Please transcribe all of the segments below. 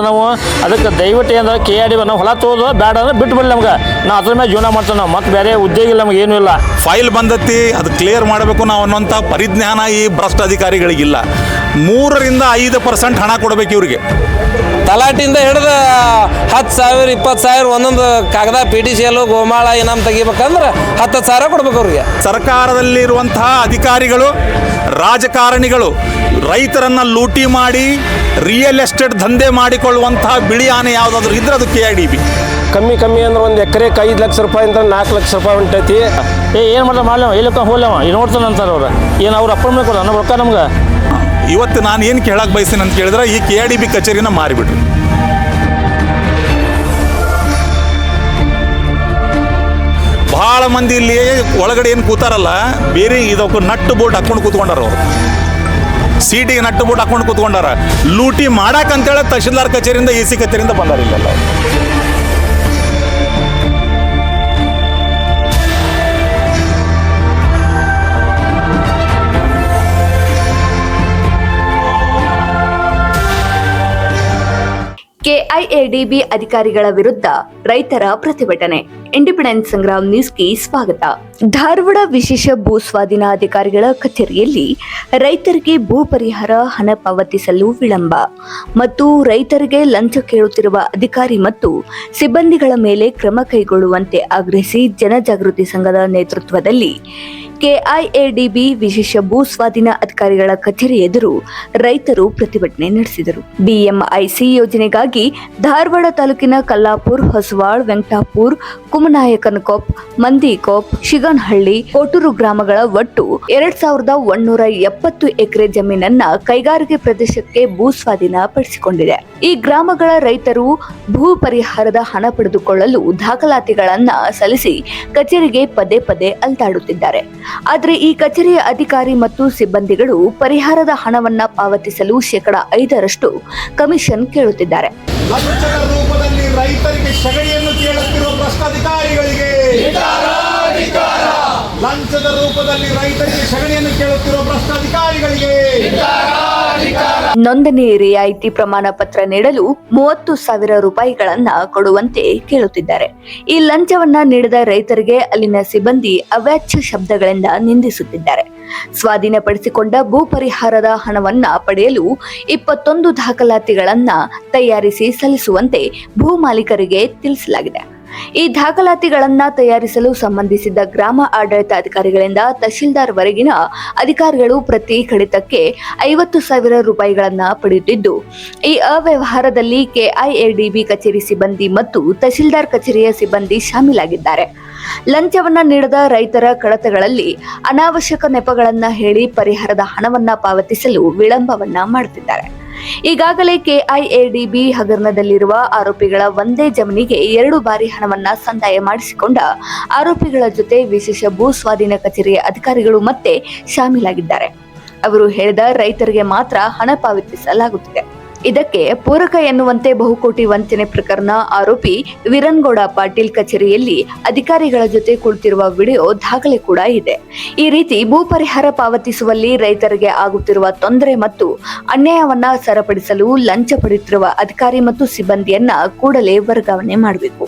ನಾವು. ಅದಕ್ಕೆ ದಯವಿಟ್ಟು ಏನಂದ್ರೆ ಕೆ ಆರ್ ನಾವು ಹೊಲ ತೋದು ಬೇಡ ಅಂದ್ರೆ ಬಿಟ್ಟು ಬಿಡಲಿ ನಮ್ಗೆ. ನಾ ಅದ್ರ ಮೇಲೆ ಜೀವನ ಮಾಡ್ತೇವೆ ನಾವು. ಮತ್ತೆ ಬೇರೆ ಉದ್ಯೋಗ ಇಲ್ಲ, ನಮ್ಗೆ ಏನೂ ಇಲ್ಲ. ಫೈಲ್ ಬಂದತಿ, ಅದು ಕ್ಲಿಯರ್ ಮಾಡಬೇಕು ನಾವು ಅನ್ನೋಂಥ ಪರಿಜ್ಞಾನ ಈ ಭ್ರಷ್ಟ ಅಧಿಕಾರಿಗಳಿಗಿಲ್ಲ ಮೂರರಿಂದ ಐದು ಪರ್ಸೆಂಟ್ ಹಣ ಕೊಡಬೇಕು ಇವ್ರಿಗೆ. ತಲಾಟಿಂದ ಹಿಡಿದು ಹತ್ತು ಸಾವಿರ ಇಪ್ಪತ್ತು ಸಾವಿರ ಒಂದೊಂದು ಕಾಗದ ಪಿ ಟಿ ಸಿ ಎಲ್ಲು ಗೋಮಾಳ ಇನಾಮ್ ತೆಗಿಬೇಕಂದ್ರೆ ಹತ್ತು ಸಾವಿರ ಕೊಡ್ಬೇಕು ಅವ್ರಿಗೆ. ಸರ್ಕಾರದಲ್ಲಿರುವಂತಹ ಅಧಿಕಾರಿಗಳು ರಾಜಕಾರಣಿಗಳು ರೈತರನ್ನ ಲೂಟಿ ಮಾಡಿ ರಿಯಲ್ ಎಸ್ಟೇಟ್ ದಂಧೆ ಮಾಡಿಕೊಳ್ಳುವಂತಹ ಬಿಳಿ ಆನೆ ಯಾವುದಾದ್ರೂ ಇದ್ರೆ ಅದು ಕೆ ಐ ಡಿ ಬಿ ಕಮ್ಮಿ ಕಮ್ಮಿ ಅಂದ್ರೆ ಒಂದು ಎಕರೆಗೆ ಐದು ಲಕ್ಷ ರೂಪಾಯಿ ಅಂದ್ರೆ ನಾಲ್ಕು ಲಕ್ಷ ರೂಪಾಯಿ ಹೊಂಟೈತಿ. ಏ ಏನು ಮಾಡ್ದೆ ಮಾಡ್ಲವ ಇಲ್ಲಕ್ಕ ಹೋಲವ ಇದು ನೋಡ್ತಾನೆ ಅಂತಾರೆ ಅವ್ರು. ಏನು ಅವ್ರು ಅಪ್ಪನ ಮೇಲೆ ಕೊಡ ನಮ್ಮ ರೊಕ್ಕ ನಮ್ಗೆ? ಇವತ್ತು ನಾನು ಏನು ಕೇಳಕ್ಕೆ ಬಯಸ್ತೀನಿ ಅಂತ ಕೇಳಿದ್ರೆ ಈ ಕೆ ಡಿ ಬಿ ಕಚೇರಿನ ಮಾರಿಬಿಟ್ರು ಭಾಳ ಮಂದಿ ಇಲ್ಲಿ ಒಳಗಡೆ ಏನು ಕೂತಾರಲ್ಲ, ಬೇರೆ ಇದಕ್ಕೆ ನಟ್ಟು ಬೋಟ್ ಹಾಕ್ಕೊಂಡು ಕೂತ್ಕೊಂಡಾರ ಅವರು. ಸೀಟಿಗೆ ನಟ್ಟು ಬೋಟ್ ಹಾಕೊಂಡು ಕೂತ್ಕೊಂಡಾರ. ಲೂಟಿ ಮಾಡಕ್ಕಂತೇಳಿ ತಹಶೀಲ್ದಾರ್ ಕಚೇರಿಯಿಂದ ಎ ಸಿ ಕಚೇರಿಯಿಂದ ಬಂದಾರ ಇಲ್ಲೆಲ್ಲ. ಕೆಐಎಡಿಬಿ ಅಧಿಕಾರಿಗಳ ವಿರುದ್ಧ ರೈತರ ಪ್ರತಿಭಟನೆ. ಇಂಡಿಪೆಂಡೆನ್ಸ್ ಸಂಗ್ರಾಮ್ ನ್ಯೂಸ್ಗೆ ಸ್ವಾಗತ. ಧಾರವಾಡ ವಿಶೇಷ ಭೂ ಸ್ವಾಧೀನ ಅಧಿಕಾರಿಗಳ ಕಚೇರಿಯಲ್ಲಿ ರೈತರಿಗೆ ಭೂ ಪರಿಹಾರ ಹಣ ಪಾವತಿಸಲು ವಿಳಂಬ ಮತ್ತು ರೈತರಿಗೆ ಲಂಚ ಕೇಳುತ್ತಿರುವ ಅಧಿಕಾರಿ ಮತ್ತು ಸಿಬ್ಬಂದಿಗಳ ಮೇಲೆ ಕ್ರಮ ಕೈಗೊಳ್ಳುವಂತೆ ಆಗ್ರಹಿಸಿ ಜನಜಾಗೃತಿ ಸಂಘದ ನೇತೃತ್ವದಲ್ಲಿ ಕೆಐಎಡಿಬಿ ವಿಶೇಷ ಭೂ ಸ್ವಾಧೀನ ಅಧಿಕಾರಿಗಳ ಕಚೇರಿ ಎದುರು ರೈತರು ಪ್ರತಿಭಟನೆ ನಡೆಸಿದರು. ಬಿಎಂಐಸಿ ಯೋಜನೆಗಾಗಿ ಧಾರವಾಡ ತಾಲೂಕಿನ ಕಲ್ಲಾಪುರ್, ಹೊಸವಾಳ್, ವೆಂಕಟಾಪುರ್ ಕುಮನಾಯಕನಕೊಪ್ ಮಂದಿಕೊಪ್ ಶಿಗನಹಳ್ಳಿ, ಕೋಟೂರು ಗ್ರಾಮಗಳ ಒಟ್ಟು ಎರಡ್ ಸಾವಿರದ ಒಂದೂರ ಎಪ್ಪತ್ತು ಎಕರೆ ಜಮೀನನ್ನ ಕೈಗಾರಿಕೆ ಪ್ರದೇಶಕ್ಕೆ ಭೂ ಸ್ವಾಧೀನ ಪಡಿಸಿಕೊಂಡಿದೆ. ಈ ಗ್ರಾಮಗಳ ರೈತರು ಭೂ ಪರಿಹಾರದ ಹಣ ಪಡೆದುಕೊಳ್ಳಲು ದಾಖಲಾತಿಗಳನ್ನ ಸಲ್ಲಿಸಿ ಕಚೇರಿಗೆ ಪದೇ ಪದೇ ಅಲ್ತಾಡುತ್ತಿದ್ದಾರೆ ಆದರೆ ಈ ಕಚೇರಿಯ ಅಧಿಕಾರಿ ಮತ್ತು ಸಿಬ್ಬಂದಿಗಳು ಪರಿಹಾರದ ಹಣವನ್ನ ಪಾವತಿಸಲು ಶೇಕಡ ಐದರಷ್ಟು ಕಮಿಷನ್ ಕೇಳುತ್ತಿದ್ದಾರೆ. ರೈತರಿಗೆ ಸಗಣಿಯನ್ನು ಕೇಳುತ್ತಿರುವ ಭ್ರಷ್ಟಾಧಿಕಾರಿಗಳಿಗೆ ಲಂಚದ ರೂಪದಲ್ಲಿ ರೈತರಿಗೆ ಸಗಣಿಯನ್ನು ಕೇಳುತ್ತಿರುವ ಭ್ರಷ್ಟಾಧಿಕಾರಿಗಳಿಗೆ ನೋಂದಣಿ ರಿಯಾಯಿತಿ ಪ್ರಮಾಣ ಪತ್ರ ನೀಡಲು ಮೂವತ್ತು ಸಾವಿರ ರೂಪಾಯಿಗಳನ್ನ ಕೊಡುವಂತೆ ಕೇಳುತ್ತಿದ್ದಾರೆ. ಈ ಲಂಚವನ್ನ ನೀಡದ ರೈತರಿಗೆ ಅಲ್ಲಿನ ಸಿಬ್ಬಂದಿ ಅವ್ಯಾಚ್ಯ ಶಬ್ದಗಳಿಂದ ನಿಂದಿಸುತ್ತಿದ್ದಾರೆ. ಸ್ವಾಧೀನಪಡಿಸಿಕೊಂಡ ಭೂ ಪರಿಹಾರದ ಹಣವನ್ನ ಪಡೆಯಲು ಇಪ್ಪತ್ತೊಂದು ದಾಖಲಾತಿಗಳನ್ನ ತಯಾರಿಸಿ ಸಲ್ಲಿಸುವಂತೆ ಭೂ ಮಾಲೀಕರಿಗೆ ತಿಳಿಸಲಾಗಿದೆ. ಈ ದಾಖಲಾತಿಗಳನ್ನು ತಯಾರಿಸಲು ಸಂಬಂಧಿಸಿದ ಗ್ರಾಮ ಆಡಳಿತ ಅಧಿಕಾರಿಗಳಿಂದ ತಹಶೀಲ್ದಾರ್ ವರೆಗಿನ ಅಧಿಕಾರಿಗಳು ಪ್ರತಿ ಕಡಿತಕ್ಕೆ ಐವತ್ತು ಸಾವಿರ ರೂಪಾಯಿಗಳನ್ನು ಪಡೆಯುತ್ತಿದ್ದು, ಈ ಅವ್ಯವಹಾರದಲ್ಲಿ ಕೆಐಎಡಿಬಿ ಕಚೇರಿ ಸಿಬ್ಬಂದಿ ಮತ್ತು ತಹಶೀಲ್ದಾರ್ ಕಚೇರಿಯ ಸಿಬ್ಬಂದಿ ಶಾಮೀಲಾಗಿದ್ದಾರೆ. ಲಂಚವನ್ನ ನೀಡದ ರೈತರ ಕಡತಗಳಲ್ಲಿ ಅನಾವಶ್ಯಕ ನೆಪಗಳನ್ನ ಹೇಳಿ ಪರಿಹಾರದ ಹಣವನ್ನ ಪಾವತಿಸಲು ವಿಳಂಬವನ್ನ ಮಾಡುತ್ತಿದ್ದಾರೆ. ಈಗಾಗಲೇ ಕೆಐಎಡಿಬಿ ಹಗರಣದಲ್ಲಿರುವ ಆರೋಪಿಗಳ ಒಂದೇ ಜಮೀನಿಗೆ ಎರಡು ಬಾರಿ ಹಣವನ್ನ ಸಂದಾಯ ಮಾಡಿಸಿಕೊಂಡ ಆರೋಪಿಗಳ ಜೊತೆ ವಿಶೇಷ ಭೂ ಸ್ವಾಧೀನ ಕಚೇರಿಯ ಅಧಿಕಾರಿಗಳು ಮತ್ತೆ ಶಾಮೀಲಾಗಿದ್ದಾರೆ. ಅವರು ಹೇಳಿದ ರೈತರಿಗೆ ಮಾತ್ರ ಹಣ ಪಾವತಿಸಲಾಗುತ್ತಿದೆ. ಇದಕ್ಕೆ ಪೂರಕ ಎನ್ನುವಂತೆ ಬಹುಕೋಟಿ ವಂಚನೆ ಪ್ರಕರಣ ಆರೋಪಿ ವೀರನ್ಗೌಡ ಪಾಟೀಲ್ ಕಚೇರಿಯಲ್ಲಿ ಅಧಿಕಾರಿಗಳ ಜೊತೆ ಕುಳಿತಿರುವ ವಿಡಿಯೋ ದಾಖಲೆ ಕೂಡ ಇದೆ. ಈ ರೀತಿ ಭೂ ಪರಿಹಾರ ಪಾವತಿಸುವಲ್ಲಿ ರೈತರಿಗೆ ಆಗುತ್ತಿರುವ ತೊಂದರೆ ಮತ್ತು ಅನ್ಯಾಯವನ್ನ ಸರಪಡಿಸಲು ಲಂಚ ಪಡೆಯುತ್ತಿರುವ ಅಧಿಕಾರಿ ಮತ್ತು ಸಿಬ್ಬಂದಿಯನ್ನ ಕೂಡಲೇ ವರ್ಗಾವಣೆ ಮಾಡಬೇಕು.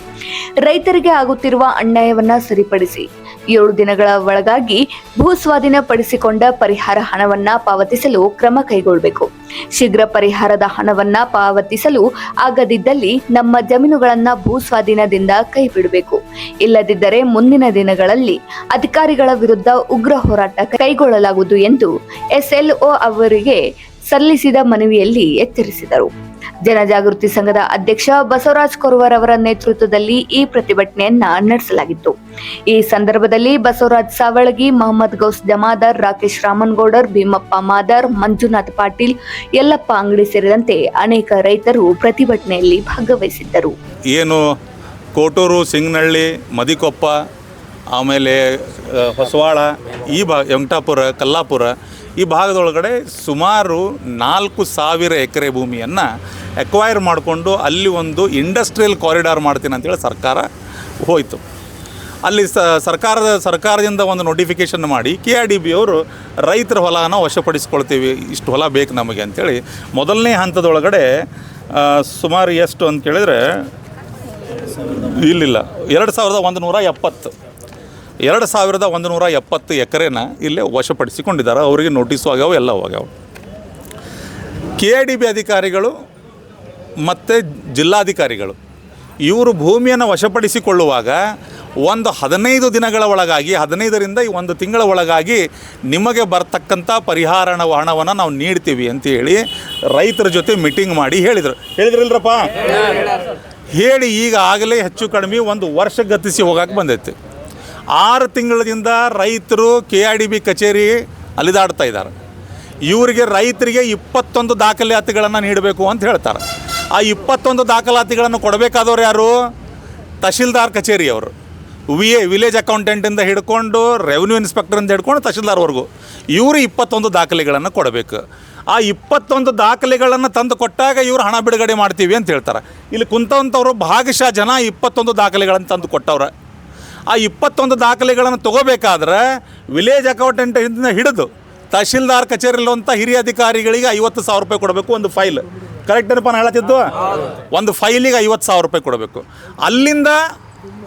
ರೈತರಿಗೆ ಆಗುತ್ತಿರುವ ಅನ್ಯಾಯವನ್ನ ಸರಿಪಡಿಸಿ ಏಳು ದಿನಗಳ ಒಳಗಾಗಿ ಭೂ ಸ್ವಾಧೀನ ಪಡಿಸಿಕೊಂಡ ಪರಿಹಾರ ಹಣವನ್ನ ಪಾವತಿಸಲು ಕ್ರಮ ಕೈಗೊಳ್ಳಬೇಕು. ಶೀಘ್ರ ಪರಿಹಾರದ ಹಣವನ್ನ ಪಾವತಿಸಲು ಆಗದಿದ್ದಲ್ಲಿ ನಮ್ಮ ಜಮೀನುಗಳನ್ನ ಭೂ ಸ್ವಾಧೀನದಿಂದ ಕೈಬಿಡಬೇಕು. ಇಲ್ಲದಿದ್ದರೆ ಮುಂದಿನ ದಿನಗಳಲ್ಲಿ ಅಧಿಕಾರಿಗಳ ವಿರುದ್ಧ ಉಗ್ರ ಹೋರಾಟ ಕೈಗೊಳ್ಳಲಾಗುವುದು ಎಂದು ಎಸ್ಎಲ್ಒ ಅವರಿಗೆ ಸಲ್ಲಿಸಿದ ಮನವಿಯಲ್ಲಿ ಎಚ್ಚರಿಸಿದರು. ಜನಜಾಗೃತಿ ಸಂಘದ ಅಧ್ಯಕ್ಷ ಬಸವರಾಜ್ ಕೊರವರ್ ಅವರ ನೇತೃತ್ವದಲ್ಲಿ ಈ ಪ್ರತಿಭಟನೆಯನ್ನ ನಡೆಸಲಾಗಿತ್ತು. ಈ ಸಂದರ್ಭದಲ್ಲಿ ಬಸವರಾಜ್ ಸಾವಳಗಿ, ಮೊಹಮ್ಮದ್ ಗೌಸ್ ಜಮಾದಾರ್, ರಾಕೇಶ್ ರಾಮನ್ಗೌಡರ್, ಭೀಮಪ್ಪ ಮಾದಾರ್, ಮಂಜುನಾಥ್ ಪಾಟೀಲ್, ಯಲ್ಲಪ್ಪ ಅಂಗಡಿ ಸೇರಿದಂತೆ ಅನೇಕ ರೈತರು ಪ್ರತಿಭಟನೆಯಲ್ಲಿ ಭಾಗವಹಿಸಿದ್ದರು. ಏನು ಕೋಟೂರು ಸಿಂಗನಹಳ್ಳಿ ಮದಿಕೊಪ್ಪ, ಆಮೇಲೆ ಹೊಸವಾಳ, ಈ ಬಾ, ವೆಂಕಟಾಪುರ, ಕಲ್ಲಾಪುರ ಈ ಭಾಗದೊಳಗಡೆ ಸುಮಾರು ನಾಲ್ಕು ಸಾವಿರ ಎಕರೆ ಭೂಮಿಯನ್ನು ಎಕ್ವೈರ್ ಮಾಡಿಕೊಂಡು ಅಲ್ಲಿ ಒಂದು ಇಂಡಸ್ಟ್ರಿಯಲ್ ಕಾರಿಡಾರ್ ಮಾಡ್ತೀನಿ ಅಂತೇಳಿ ಸರ್ಕಾರ ಹೋಯಿತು. ಅಲ್ಲಿ ಸರ್ಕಾರದ, ಸರ್ಕಾರದಿಂದ ಒಂದು ನೋಟಿಫಿಕೇಷನ್ ಮಾಡಿ ಕೆ ಆರ್ ಡಿ ಬಿ ಅವರು ರೈತರ ಹೊಲನ ವಶಪಡಿಸ್ಕೊಳ್ತೀವಿ, ಇಷ್ಟು ಹೊಲ ಬೇಕು ನಮಗೆ ಅಂಥೇಳಿ ಮೊದಲನೇ ಹಂತದೊಳಗಡೆ ಸುಮಾರು ಎಷ್ಟು ಅಂತ ಕೇಳಿದರೆ, ಇಲ್ಲಿಲ್ಲ, ಎರಡು ಸಾವಿರದ ಒಂದು ನೂರ ಎಪ್ಪತ್ತು. ಎರಡು ಸಾವಿರದ ಒಂದು ನೂರ ಎಪ್ಪತ್ತು ಎಕರೆನ ಇಲ್ಲೇ ವಶಪಡಿಸಿಕೊಂಡಿದ್ದಾರೆ. ಅವರಿಗೆ ನೋಟಿಸು ಆಗ್ಯಾವ ಎಲ್ಲ ಹೋಗ್ಯಾವ ಕೆ ಡಿ ಬಿ ಅಧಿಕಾರಿಗಳು ಮತ್ತು ಜಿಲ್ಲಾಧಿಕಾರಿಗಳು ಇವರು ಭೂಮಿಯನ್ನು ವಶಪಡಿಸಿಕೊಳ್ಳುವಾಗ ಒಂದು ಹದಿನೈದು ದಿನಗಳ ಒಳಗಾಗಿ, ಹದಿನೈದರಿಂದ ಒಂದು ತಿಂಗಳ ಒಳಗಾಗಿ ನಿಮಗೆ ಬರ್ತಕ್ಕಂಥ ಪರಿಹಾರ ಹಣವನ್ನು ನಾವು ನೀಡ್ತೀವಿ ಅಂತ ಹೇಳಿ ರೈತರ ಜೊತೆ ಮೀಟಿಂಗ್ ಮಾಡಿ ಹೇಳಿದರು. ಹೇಳಿದ್ರಲ್ರಪ್ಪ? ಹೇಳಿ, ಈಗ ಆಗಲೇ ಹೆಚ್ಚು ಕಡಿಮೆ ಒಂದು ವರ್ಷ ಗತಿಸಿ ಹೋಗಕ್ಕೆ ಬಂದೈತೆ. ಆರು ತಿಂಗಳಿಂದ ರೈತರು ಕೆ ಆರ್ ಡಿ ಬಿ ಕಚೇರಿ ಅಲಿದಾಡ್ತಾ ಇದ್ದಾರೆ. ಇವರಿಗೆ ರೈತರಿಗೆ ಇಪ್ಪತ್ತೊಂದು ದಾಖಲಾತಿಗಳನ್ನು ನೀಡಬೇಕು ಅಂತ ಹೇಳ್ತಾರೆ. ಆ ಇಪ್ಪತ್ತೊಂದು ದಾಖಲಾತಿಗಳನ್ನು ಕೊಡಬೇಕಾದವ್ರು ಯಾರು? ತಹಶೀಲ್ದಾರ್ ಕಚೇರಿಯವರು ವಿ ಎ ವಿಲೇಜ್ ಅಕೌಂಟೆಂಟಿಂದ ಹಿಡ್ಕೊಂಡು, ರೆವಿನ್ಯೂ ಇನ್ಸ್ಪೆಕ್ಟರಿಂದ ಹಿಡ್ಕೊಂಡು ತಹಶೀಲ್ದಾರ್ವರೆಗೂ ಇವರು ಇಪ್ಪತ್ತೊಂದು ದಾಖಲೆಗಳನ್ನು ಕೊಡಬೇಕು. ಆ ಇಪ್ಪತ್ತೊಂದು ದಾಖಲೆಗಳನ್ನು ತಂದು ಕೊಟ್ಟಾಗ ಇವರು ಹಣ ಬಿಡುಗಡೆ ಮಾಡ್ತೀವಿ ಅಂತ ಹೇಳ್ತಾರೆ. ಇಲ್ಲಿ ಕುಂತವಂಥವ್ರು ಭಾಗಶಃ ಜನ ಇಪ್ಪತ್ತೊಂದು ದಾಖಲೆಗಳನ್ನು ತಂದು ಕೊಟ್ಟವ್ರೆ. ಆ ಇಪ್ಪತ್ತೊಂದು ದಾಖಲೆಗಳನ್ನು ತಗೋಬೇಕಾದ್ರೆ ವಿಲೇಜ್ ಅಕೌಂಟೆಂಟ್ ಅಕೌಂಟೆಂಟಿಂದ ಹಿಡಿದು ತಹಶೀಲ್ದಾರ್ ಕಚೇರಿಯಲ್ಲಿರುವಂಥ ಹಿರಿಯ ಅಧಿಕಾರಿಗಳಿಗೆ ಐವತ್ತು ಸಾವಿರ ರೂಪಾಯಿ ಕೊಡಬೇಕು ಒಂದು ಫೈಲ್. ಕರೆಕ್ಟ್ ಏನಪ್ಪ ನಾನು ಹೇಳತ್ತಿದ್ದು ಒಂದು ಫೈಲಿಗೆ ಐವತ್ತು ಸಾವಿರ ರೂಪಾಯಿ ಕೊಡಬೇಕು. ಅಲ್ಲಿಂದ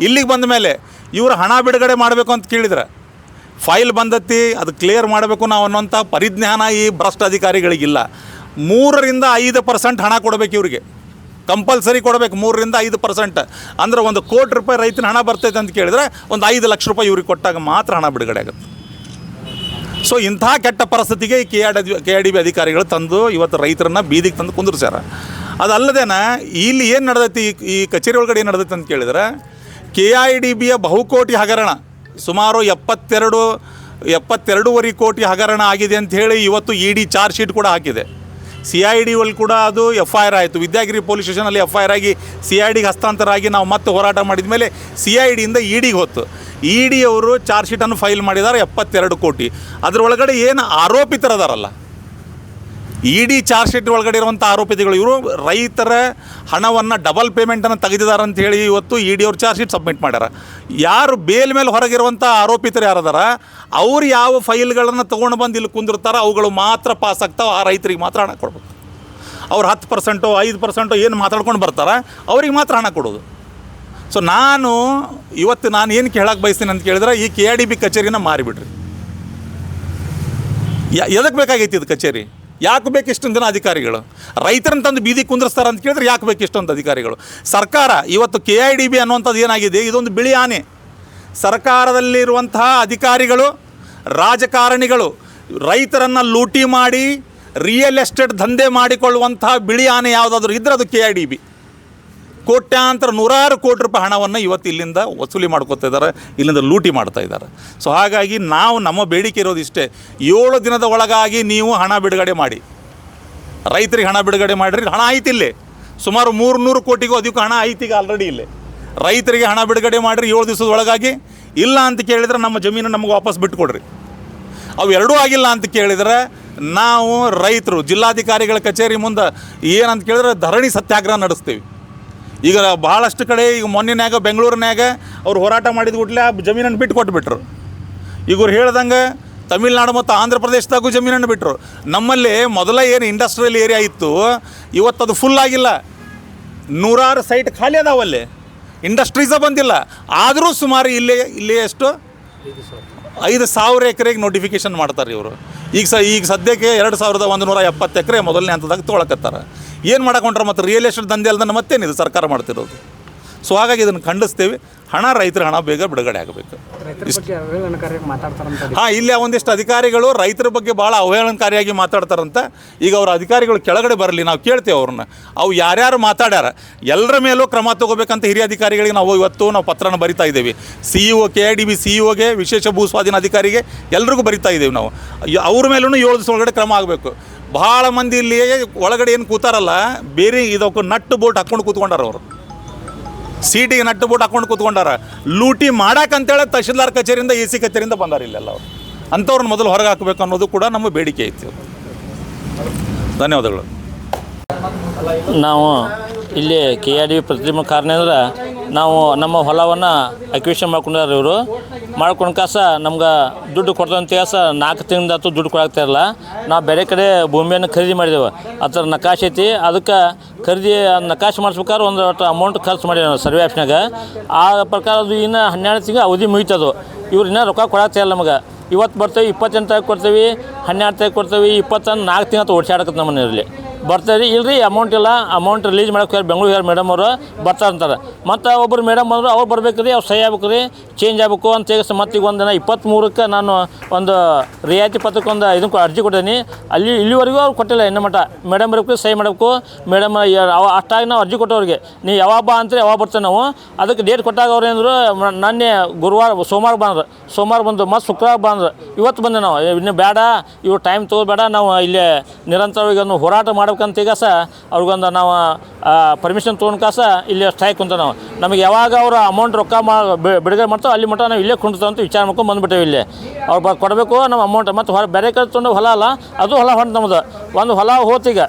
ಇಲ್ಲಿಗೆ ಬಂದ ಮೇಲೆ ಇವರು ಹಣ ಬಿಡುಗಡೆ ಮಾಡಬೇಕು ಅಂತ ಕೇಳಿದ್ರೆ ಫೈಲ್ ಬಂದತ್ತಿ ಅದು ಕ್ಲಿಯರ್ ಮಾಡಬೇಕು ನಾವು ಅನ್ನೋಂಥ ಪರಿಜ್ಞಾನ ಈ ಭ್ರಷ್ಟ ಅಧಿಕಾರಿಗಳಿಗಿಲ್ಲ. ಮೂರರಿಂದ ಐದು ಪರ್ಸೆಂಟ್ ಹಣ ಕೊಡಬೇಕು ಇವ್ರಿಗೆ. ಕಂಪಲ್ಸರಿ ಕೊಡಬೇಕು, ಮೂರರಿಂದ ಐದು ಪರ್ಸೆಂಟ್ ಅಂದ್ರೆ ಒಂದು ಕೋಟಿ ರೂಪಾಯಿ ರೈತನ ಹಣ ಬರ್ತೈತೆ ಅಂತ ಕೇಳಿದ್ರೆ ಒಂದು ಐದು ಲಕ್ಷ ರೂಪಾಯಿ ಇವ್ರಿಗೆ ಕೊಟ್ಟಾಗ ಮಾತ್ರ ಹಣ ಬಿಡುಗಡೆ ಆಗುತ್ತೆ. ಸೊ ಇಂಥ ಕೆಟ್ಟ ಪರಿಸ್ಥಿತಿಗೆ K R D K R D B ಅಧಿಕಾರಿಗಳು ತಂದು ಇವತ್ತು ರೈತರನ್ನ ಬೀದಿಗೆ ತಂದು ಕುಂದಿರ್ಸ್ಯಾರ. ಅದಲ್ಲದೇನ, ಇಲ್ಲಿ ಏನು ನಡೆದೈತಿ, ಈ- ಈ ಕಚೇರಿ ಒಳಗಡೆ ಏನು ನಡೆದೈತೆ ಅಂತ ಕೇಳಿದ್ರೆ ಕೆ ಐ ಡಿ ಬಿಯ ಬಹುಕೋಟಿ ಹಗರಣ, ಸುಮಾರು ಎಪ್ಪತ್ತೆರಡು, ಎಪ್ಪತ್ತೆರಡೂವರೆ ಕೋಟಿ ಹಗರಣ ಆಗಿದೆ ಅಂತ ಹೇಳಿ ಇವತ್ತು ಇ ಡಿ ಚಾರ್ಜ್ ಶೀಟ್ ಕೂಡ ಹಾಕಿದೆ. ಸಿ ಐ ಡಿ ಒಳಗೆ ಕೂಡ ಅದು ಎಫ್ ಐ ಆರ್ ಆಯಿತು. ವಿದ್ಯಾಗಿರಿ ಪೊಲೀಸ್ ಸ್ಟೇಷನಲ್ಲಿ ಎಫ್ ಐ ಆರ್ ಆಗಿ ಸಿ ಐ ಡಿಗೆ ಹಸ್ತಾಂತರ ಆಗಿ ನಾವು ಮತ್ತೆ ಹೋರಾಟ ಮಾಡಿದ ಮೇಲೆ ಸಿ ಐ ಡಿಯಿಂದ ಇ ಡಿಗೆ ಹೊತ್ತು. ಇ ಡಿ ಅವರು ಚಾರ್ಜ್ ಶೀಟನ್ನು ಫೈಲ್ ಮಾಡಿದ್ದಾರೆ, ಎಪ್ಪತ್ತೆರಡು ಕೋಟಿ. ಅದರೊಳಗಡೆ ಏನು ಆರೋಪಿತರದಾರಲ್ಲ? ಇ ಡಿ ಚಾರ್ಜ್ ಶೀಟ್ ಒಳಗಡೆ ಇರುವಂಥ ಆರೋಪಿತಗಳು, ಇವರು ರೈತರ ಹಣವನ್ನು ಡಬಲ್ ಪೇಮೆಂಟನ್ನು ತೆಗೆದಿದ್ದಾರೆ ಅಂತ ಹೇಳಿ ಇವತ್ತು ಇ ಡಿ ಅವ್ರು ಚಾರ್ಜ್ ಶೀಟ್ ಸಬ್ಮಿಟ್ ಮಾಡ್ಯಾರ. ಯಾರು ಬೇಲ್ ಮೇಲೆ ಹೊರಗಿರುವಂಥ ಆರೋಪಿತರು ಯಾರದಾರ, ಅವ್ರು ಯಾವ ಫೈಲ್ಗಳನ್ನು ತೊಗೊಂಡು ಬಂದು ಇಲ್ಲಿ ಕುಂದಿರ್ತಾರೋ ಅವುಗಳು ಮಾತ್ರ ಪಾಸ್ ಆಗ್ತಾವೆ, ಆ ರೈತರಿಗೆ ಮಾತ್ರ ಹಣ ಕೊಡ್ಬೇಕು. ಅವ್ರು ಹತ್ತು ಪರ್ಸೆಂಟು, ಐದು ಪರ್ಸೆಂಟು ಏನು ಮಾತಾಡ್ಕೊಂಡು ಬರ್ತಾರೆ, ಅವ್ರಿಗೆ ಮಾತ್ರ ಹಣ ಕೊಡೋದು. ಸೊ ನಾನು ಇವತ್ತು ನಾನು ಏನು ಕೇಳಕ್ಕೆ ಬಯಸ್ತೀನಿ ಅಂತ ಕೇಳಿದ್ರೆ ಈ ಕೆ ಆರ್ ಡಿ ಬಿ ಕಚೇರಿನ ಮಾರಿಬಿಡ್ರಿ. ಯ- ಎದಕ್ಕೆ ಬೇಕಾಗೈತಿ ಇದು ಕಚೇರಿ? ಯಾಕೆ ಬೇಕು ಇಷ್ಟೊಂದು ಜನ ಅಧಿಕಾರಿಗಳು? ರೈತರನ್ನ ತಂದು ಬೀದಿ ಕುಂದ್ರಸ್ತಾರೆ ಅಂತ ಕೇಳಿದ್ರೆ ಯಾಕೆ ಬೇಕು ಇಷ್ಟೊಂದು ಅಧಿಕಾರಿಗಳು? ಸರ್ಕಾರ, ಇವತ್ತು ಕೆ ಐ ಡಿ ಬಿ ಅನ್ನುವಂಥದ್ದು ಏನಾಗಿದೆ? ಇದೊಂದು ಬಿಳಿ ಆನೆ. ಸರ್ಕಾರದಲ್ಲಿರುವಂತಹ ಅಧಿಕಾರಿಗಳು, ರಾಜಕಾರಣಿಗಳು ರೈತರನ್ನು ಲೂಟಿ ಮಾಡಿ ರಿಯಲ್ ಎಸ್ಟೇಟ್ ದಂಧೆ ಮಾಡಿಕೊಳ್ಳುವಂತಹ ಬಿಳಿ ಆನೆ ಯಾವುದಾದ್ರೂ ಇದ್ದರೆ ಅದು ಕೆ ಐ ಡಿ ಬಿ ಕೋಟ್ಯಾಂತರ ನೂರಾರು ಕೋಟಿ ರೂಪಾಯಿ ಹಣವನ್ನು ಇವತ್ತು ಇಲ್ಲಿಂದ ವಸೂಲಿ ಮಾಡ್ಕೊತಾ ಇದ್ದಾರೆ, ಇಲ್ಲಿಂದ ಲೂಟಿ ಮಾಡ್ತಾ ಇದ್ದಾರೆ. ಸೊ ಹಾಗಾಗಿ ನಾವು ನಮ್ಮ ಬೇಡಿಕೆ ಇರೋದು ಇಷ್ಟೇ, ಏಳು ದಿನದ ಒಳಗಾಗಿ ನೀವು ಹಣ ಬಿಡುಗಡೆ ಮಾಡಿ. ರೈತರಿಗೆ ಹಣ ಬಿಡುಗಡೆ ಮಾಡಿರಿ ಹಣ ಇಲ್ಲಿ. ಸುಮಾರು ಮೂರು ನೂರು ಕೋಟಿಗೂ ಅದಕ್ಕೂ ಹಣ ಈಗ ಆಲ್ರೆಡಿ ಇಲ್ಲಿ. ರೈತರಿಗೆ ಹಣ ಬಿಡುಗಡೆ ಮಾಡಿರಿ ಏಳು ದಿವಸದ ಒಳಗಾಗಿ, ಇಲ್ಲ ಅಂತ ಕೇಳಿದ್ರೆ ನಮ್ಮ ಜಮೀನು ನಮಗೆ ವಾಪಸ್ ಬಿಟ್ಟುಕೊಡ್ರಿ ಅವು ಎರಡೂ ಆಗಿಲ್ಲ ಅಂತ ಕೇಳಿದ್ರೆ ನಾವು ರೈತರು, ಜಿಲ್ಲಾಧಿಕಾರಿಗಳ ಕಚೇರಿ ಮುಂದೆ ಏನಂತ ಕೇಳಿದ್ರೆ ಧರಣಿ ಸತ್ಯಾಗ್ರಹ ನಡೆಸ್ತೀವಿ. ಈಗ ಭಾಳಷ್ಟು ಕಡೆ ಈಗ ಮೊನ್ನೆನ್ಯಾಗ ಬೆಂಗಳೂರಿನಾಗ ಅವ್ರು ಹೋರಾಟ ಮಾಡಿದ ಕೂಡಲೇ ಆ ಜಮೀನನ್ನು ಬಿಟ್ಟು ಕೊಟ್ಬಿಟ್ರು. ಈಗ ಅವ್ರು ಹೇಳ್ದಂಗೆ ತಮಿಳ್ನಾಡು ಮತ್ತು ಆಂಧ್ರ ಪ್ರದೇಶದಾಗೂ ಜಮೀನನ್ನು ಬಿಟ್ಟರು ನಮ್ಮಲ್ಲಿ ಮೊದಲ ಏನು ಇಂಡಸ್ಟ್ರಿಯಲ್ ಏರಿಯಾ ಇತ್ತು, ಇವತ್ತು ಅದು ಫುಲ್ ಆಗಿಲ್ಲ. ನೂರಾರು ಸೈಟ್ ಖಾಲಿ ಅದಾವಲ್ಲಿ ಇಂಡಸ್ಟ್ರೀಸ ಬಂದಿಲ್ಲ. ಆದರೂ ಸುಮಾರು ಇಲ್ಲೇ, ಇಲ್ಲಿ ಎಷ್ಟು? ಐದು ಸಾವಿರ ಎಕರೆಗೆ ನೋಟಿಫಿಕೇಶನ್ ಮಾಡ್ತಾರೆ ಇವರು. ಈಗ ಸ, ಈಗ ಸದ್ಯಕ್ಕೆ ಎರಡು ಸಾವಿರದ ಒಂದು ನೂರ ಎಪ್ಪತ್ತು ಎಕರೆ ಮೊದಲನೇ ಹಂತದಾಗ ತೊಗೊಳಕತ್ತಾರ. ಏನು ಮಾಡಕೊಂಡ್ರೆ ಮತ್ತು ರಿಯಲ್ ಎಸ್ಟೇಟ್ ದಂಧೆ ಅಲ್ಲದ ಮತ್ತೇನಿದೆ ಸರ್ಕಾರ ಮಾಡ್ತಿರೋದು? ಸೊ ಹಾಗಾಗಿ ಇದನ್ನು ಖಂಡಿಸ್ತೇವೆ. ಹಣ ರೈತರ ಹಣ ಬೇಗ ಬಿಡುಗಡೆ ಆಗಬೇಕು. ಹಾಂ ಇಲ್ಲಿ ಒಂದಿಷ್ಟು ಅಧಿಕಾರಿಗಳು ರೈತರ ಬಗ್ಗೆ ಭಾಳ ಅವಹೇಳನಕಾರಿಯಾಗಿ ಮಾತಾಡ್ತಾರಂತ. ಈಗ ಅವ್ರ ಅಧಿಕಾರಿಗಳು ಕೆಳಗಡೆ ಬರಲಿ ನಾವು ಕೇಳ್ತೇವೆ ಅವ್ರನ್ನ. ಅವು ಯಾರ್ಯಾರು ಮಾತಾಡ್ಯಾರ ಎಲ್ಲರ ಮೇಲೂ ಕ್ರಮ ತಗೋಬೇಕಂತ ಹಿರಿಯ ಅಧಿಕಾರಿಗಳಿಗೆ ನಾವು ಇವತ್ತು ನಾವು ಪತ್ರನ ಬರಿತಾ ಇದ್ದೇವೆ. C E O K I D B C E ಒಗೆ ವಿಶೇಷ ಭೂಸ್ವಾಧೀನ ಅಧಿಕಾರಿಗೆ ಎಲ್ರಿಗೂ ಬರಿತಾ ಇದ್ದೇವೆ ನಾವು. ಅವ್ರ ಮೇಲೂ ಏಳು ದಿವಸ ಒಳಗಡೆ ಕ್ರಮ ಆಗಬೇಕು. ಭಾಳ ಮಂದಿ ಇಲ್ಲಿ ಒಳಗಡೆ ಏನು ಕೂತಾರಲ್ಲ, ಬೇರೆ ಇದಕ್ಕೆ ನಟ್ಟು ಬೋಟ್ ಹಾಕ್ಕೊಂಡು ಕೂತ್ಕೊಂಡಾರ ಅವರು. ಸೀಟಿಗೆ ನಟ್ಟು ಬೋಟ್ ಹಾಕೊಂಡು ಕೂತ್ಕೊಂಡಾರ. ಲೂಟಿ ಮಾಡಾಕಂತೇಳಿ ತಹಶೀಲ್ದಾರ್ ಕಚೇರಿಯಿಂದ, ಎ ಸಿ ಕಚೇರಿಯಿಂದ ಬಂದಾರ ಇಲ್ಲೆಲ್ಲ ಅವರು. ಅಂಥವ್ರನ್ನ ಮೊದಲು ಹೊರಗೆ ಹಾಕಬೇಕು ಅನ್ನೋದು ಕೂಡ ನಮ್ಮ ಬೇಡಿಕೆ ಐತಿ ಧನ್ಯವಾದಗಳು. ನಾವು ಇಲ್ಲಿ ಕೆ ಆರ್ ಡಿ ಪ್ರತಿಮಾ ಕಾರಣ ಅಂದ್ರೆ ನಾವು ನಮ್ಮ ಹೊಲವನ್ನು ಅಕ್ವಿಷನ್ ಮಾಡ್ಕೊಂಡಾರ ಇವರು. ಮಾಡ್ಕೊಂಡು ಕಾಸ ನಮ್ಗೆ ದುಡ್ಡು ಕೊಡ್ತಂತ ಕೇಸ ನಾಲ್ಕು ತಿಂಗಳಾತು ದುಡ್ಡು ಕೊಡಾಕ್ತಾ ಇರಲ್ಲ. ನಾವು ಬೇರೆ ಕಡೆ ಭೂಮಿಯನ್ನು ಖರೀದಿ ಮಾಡಿದೆವು. ಅದರ ನಕಾಶೆ ಐತಿ. ಅದಕ್ಕೆ ಖರೀದಿ ನಕಾಶೆ ಮಾಡಿಸ್ಬೇಕಾದ್ರೆ ಒಂದು ಒಟ್ಟು ಅಮೌಂಟ್ ಖರ್ಚು ಮಾಡಿ ಸರ್ವೆ ಆಫೀಸ್ನಾಗ ಆ ಪ್ರಕಾರ ಅದು ಇನ್ನು ಹನ್ನೆರಡು ತಿಂಗಳು ಅವಧಿ ಮುಗಿತದು. ಇವ್ರು ಇನ್ನೂ ರೊಕ್ಕ ಕೊಡಾಕ್ತಾ ಇಲ್ಲ ನಮಗೆ. ಇವತ್ತು ಬರ್ತೇವೆ, ಇಪ್ಪತ್ತೆಂಟು ತಾರೀಕು ಕೊಡ್ತೇವೆ, ಹನ್ನೆರಡು ತಾರೀಕು ಕೊಡ್ತೇವೆ, ಇಪ್ಪತ್ತೊಂದು ನಾಲ್ಕು ತಿಂಗಳು ಓಡಿಸಾಡಕತ್ತೆ ನಮ್ಮ ಮನೆಯಲ್ಲಿ ಬರ್ತಾರೆ ಇಲ್ರಿ ಅಮೌಂಟ್ ಇಲ್ಲ. ಅಮೌಂಟ್ ರಿಲೀಸ್ ಮಾಡಕ್ಕೆ ಯಾರು ಬೆಂಗಳೂರು ಯಾರು ಮೇಡಮ್ ಅವರು, ಬರ್ತಾರೆ ಅಂತಾರೆ. ಮತ್ತು ಒಬ್ಬರು ಮೇಡಮ್ ಬಂದರು, ಅವ್ರು ಬರ್ಬೇಕು ರೀ ಅವ್ರು ಸಹಿ ಆಗ್ಬೇಕು ರೀ ಚೇಂಜ್ ಆಗ್ಬೇಕು ಅಂತ ಹೇಳಿ ಮತ್ತೆ ಈಗ ಒಂದು ದಿನ ಇಪ್ಪತ್ತ್ಮೂರಕ್ಕೆ ನಾನು ಒಂದು ರಿಯಾಯಿತಿ ಪತ್ರಕ್ಕೆ ಒಂದು ಅರ್ಜಿ ಕೊಟ್ಟೇನಿ ಅಲ್ಲಿ, ಇಲ್ಲಿವರೆಗೂ ಅವ್ರು ಕೊಟ್ಟಿಲ್ಲ ಇನ್ನು ಮಟ್ಟ. ಮೇಡಮ್ ಬರಬೇಕು ಸಹಿ ಮಾಡಬೇಕು. ಮೇಡಮ್ ಅಷ್ಟಾಗಿ ನಾವು ಅರ್ಜಿ ಕೊಟ್ಟವ್ರಿಗೆ. ನೀವು ಯಾವಾಗ ಬಾ ಅಂತೀರಿ ಯಾವಾಗ ಬರ್ತೇವೆ ನಾವು. ಅದಕ್ಕೆ ಡೇಟ್ ಕೊಟ್ಟಾಗ ಅವ್ರು ಏನಂದ್ರು ನಾನೇ ಗುರುವಾರ, ಸೋಮವಾರ ಬಂದ್ರು. ಸೋಮವಾರ ಬಂದು ಮತ್ತು ಶುಕ್ರವಾರ ಬಂದ್ರು. ಇವತ್ತು ಬಂದೆ ನಾವು. ಇನ್ನು ಬೇಡ ಇವ್ರು ಟೈಮ್ ತೊಗೋಬೇಡ. ನಾವು ಇಲ್ಲೇ ನಿರಂತರವಾಗಿ ಹೋರಾಟ ಮಾಡ್ಬೇಕಂತ ಈಗ ಸಹ ಅವ್ರಿಗೊಂದು ನಾವು ಪರ್ಮಿಷನ್ ತೊಗೊಂಡು ಕಾಸ ಇಲ್ಲಿ ಸ್ಟ್ರೈಕ್ ಕುಂತ ನಾವು. ನಮಗೆ ಯಾವಾಗ ಅವರು ಅಮೌಂಟ್ ರೊಕ್ಕ ಮಾ ಬಿಡುಗಡೆ ಮಾಡ್ತಾವೆ ಅಲ್ಲಿ ಮಟ್ಟ ನಾವು ಇಲ್ಲೇ ಅಂತ ವಿಚಾರ ಮಾಡ್ಕೊಂಡು ಬಂದುಬಿಟ್ಟೇವೆ ಇಲ್ಲಿ. ಅವ್ರು ಬ, ಕೊಡಬೇಕು ನಮ್ಮ ಅಮೌಂಟ್ ಮತ್ತು ಹೊರ ಬೇರೆ ಕಡೆ ತೊಗೊಂಡು ಹೊಲ ಅಲ್ಲ, ಅದು ಹೊಲ ಹೊಂಟು ನಮ್ಮದು ಒಂದು ಹೊಲ ಹೋತೀಗ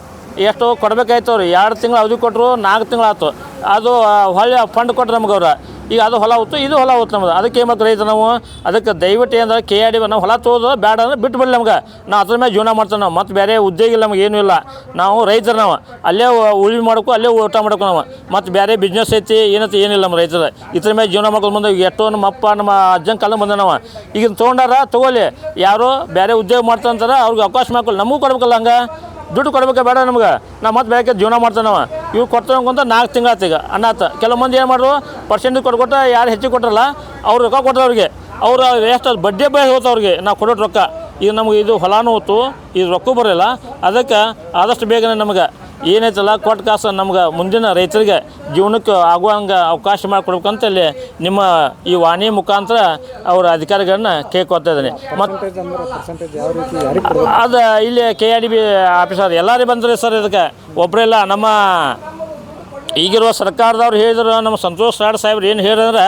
ಎಷ್ಟು ಕೊಡಬೇಕಾಯ್ತು ಅವ್ರು? ಎರಡು ತಿಂಗಳು ಅವಧಿ ಕೊಟ್ಟರು ನಾಲ್ಕು ತಿಂಗಳು ಆಯ್ತು. ಅದು ಹೊಳ್ಳಿ ಫಂಡ್ ಕೊಟ್ಟರು ನಮ್ಗೆ ಅವ್ರು. ಈಗ ಅದು ಹೊಲ ಹೊತ್ತು, ಇದು ಹೊಲ ಹೊತ್ತು ನಮ್ದು. ಅದಕ್ಕೆ ಏನು ರೈತ ನಾವು? ಅದಕ್ಕೆ ದಯವಿಟ್ಟು ಏನಂದ್ರೆ ಕೆ ಆರ್ ಡಿ ನಾವು ಹೊಲ ತೋದ ಬೇಡ ಅಂದ್ರೆ ಬಿಟ್ಟು ಬಿಡಲಿ ನಮ್ಗೆ. ನಾವು ಅದ್ರ ಮೇಲೆ ಜೀವನ ಮಾಡ್ತೇವೆ ನಾವು. ಮತ್ತು ಬೇರೆ ಉದ್ಯೋಗ ಇಲ್ಲ ನಮ್ಗೆ ಏನೂ ಇಲ್ಲ. ನಾವು ರೈತರು ನಾವು. ಅಲ್ಲೇ ಉಳಿಮೆ ಮಾಡಬೇಕು ಅಲ್ಲೇ ಊಟ ಮಾಡಬೇಕು ನಾವು. ಮತ್ತು ಬೇರೆ ಬಿಸ್ನೆಸ್ ಐತಿ, ಏನೈತಿ ಏನಿಲ್ಲ ನಮ್ಮ ರೈತರ. ಇದ್ರ ಮೇಲೆ ಜೀವನ ಮಾಡ್ಕೊಂಡು ಬಂದ ಎಷ್ಟೋ ನಮ್ಮ ಅಪ್ಪ, ನಮ್ಮ ಅಜ್ಜನ ಕಾಲ ಬಂದ ನಾವು. ಈಗ ತೊಗೊಂಡಾರ ತೊಗೊಳ್ಳಿ. ಯಾರೋ ಬೇರೆ ಉದ್ಯೋಗ ಮಾಡ್ತಾರಂತಾರ, ಅವ್ರಿಗೆ ಅವಕಾಶ ಮಾಡ್ಕೊಳ್ಳಿ. ನಮಗೂ ಕೊಡ್ಬೇಕಲ್ಲ ಹಂಗೆ? ದುಡ್ಡು ಕೊಡ್ಬೇಕು ಬೇಡ ನಮ್ಗೆ. ನಾವು ಮತ್ತೆ ಬೇರೆ ಜೀವನ ಮಾಡ್ತಾನವ. ನಾವು ಕೊಡ್ತಾನಂತ ನಾಲ್ಕು ತಿಂಗಳ ಈಗ. ಅನ್ನಾತ. ಕೆಲವು ಮಂದಿ ಏನು ಮಾಡ್ರು ಪರ್ಸೆಂಟ್ ಕೊಟ್ಕೊಟ್ಟ ಯಾರು ಹೆಚ್ಚಿಗೆ ಕೊಟ್ಟರಲ್ಲ ಅವ್ರು ರೊಕ್ಕ ಕೊಟ್ಟರು ಅವ್ರಿಗೆ. ಅವ್ರು ಎಷ್ಟು ಬಡ್ಡಿ ಬೈ ಹೋಗ್ತಾವ ಅವ್ರಿಗೆ. ನಾವು ಕೊಡೋ ರೊಕ್ಕ. ಈಗ ನಮ್ಗೆ ಇದು ಹೊಲಾನು ಹೋತು ಇದು ರೊಕ್ಕ ಬರೋಲ್ಲ ಅದಕ್ಕೆ ಆದಷ್ಟು ಬೇಗನೆ ನಮ್ಗೆ ಏನೈತಲ್ಲ ಕೊಟ್ಟ ಕಾಸು ನಮ್ಗೆ ಮುಂದಿನ ರೈತರಿಗೆ ಜೀವನಕ್ಕೆ ಆಗುವಂಗೆ ಅವಕಾಶ ಮಾಡಿಕೊಡ್ಬೇಕಂತ ಇಲ್ಲಿ ನಿಮ್ಮ ಈ ವಾಣಿ ಮುಖಾಂತರ ಅವರ ಅಧಿಕಾರಿಗಳನ್ನ ಕೇಳ್ಕೊತಾ ಇದ್ದೀನಿ. ಮತ್ತು ಅದು ಇಲ್ಲಿ K R D B officer ಎಲ್ಲರೂ ಬಂದ್ರಿ ಸರ್ ಇದಕ್ಕೆ ಒಬ್ಬರಿಲ್ಲ ನಮ್ಮ ಈಗಿರುವ ಸರ್ಕಾರದವ್ರು ಹೇಳಿದ್ರು ನಮ್ಮ ಸಂತೋಷ್ ರಾಡ್ ಸಾಹೇಬ್ರು ಏನು ಹೇಳಿದ್ರೆ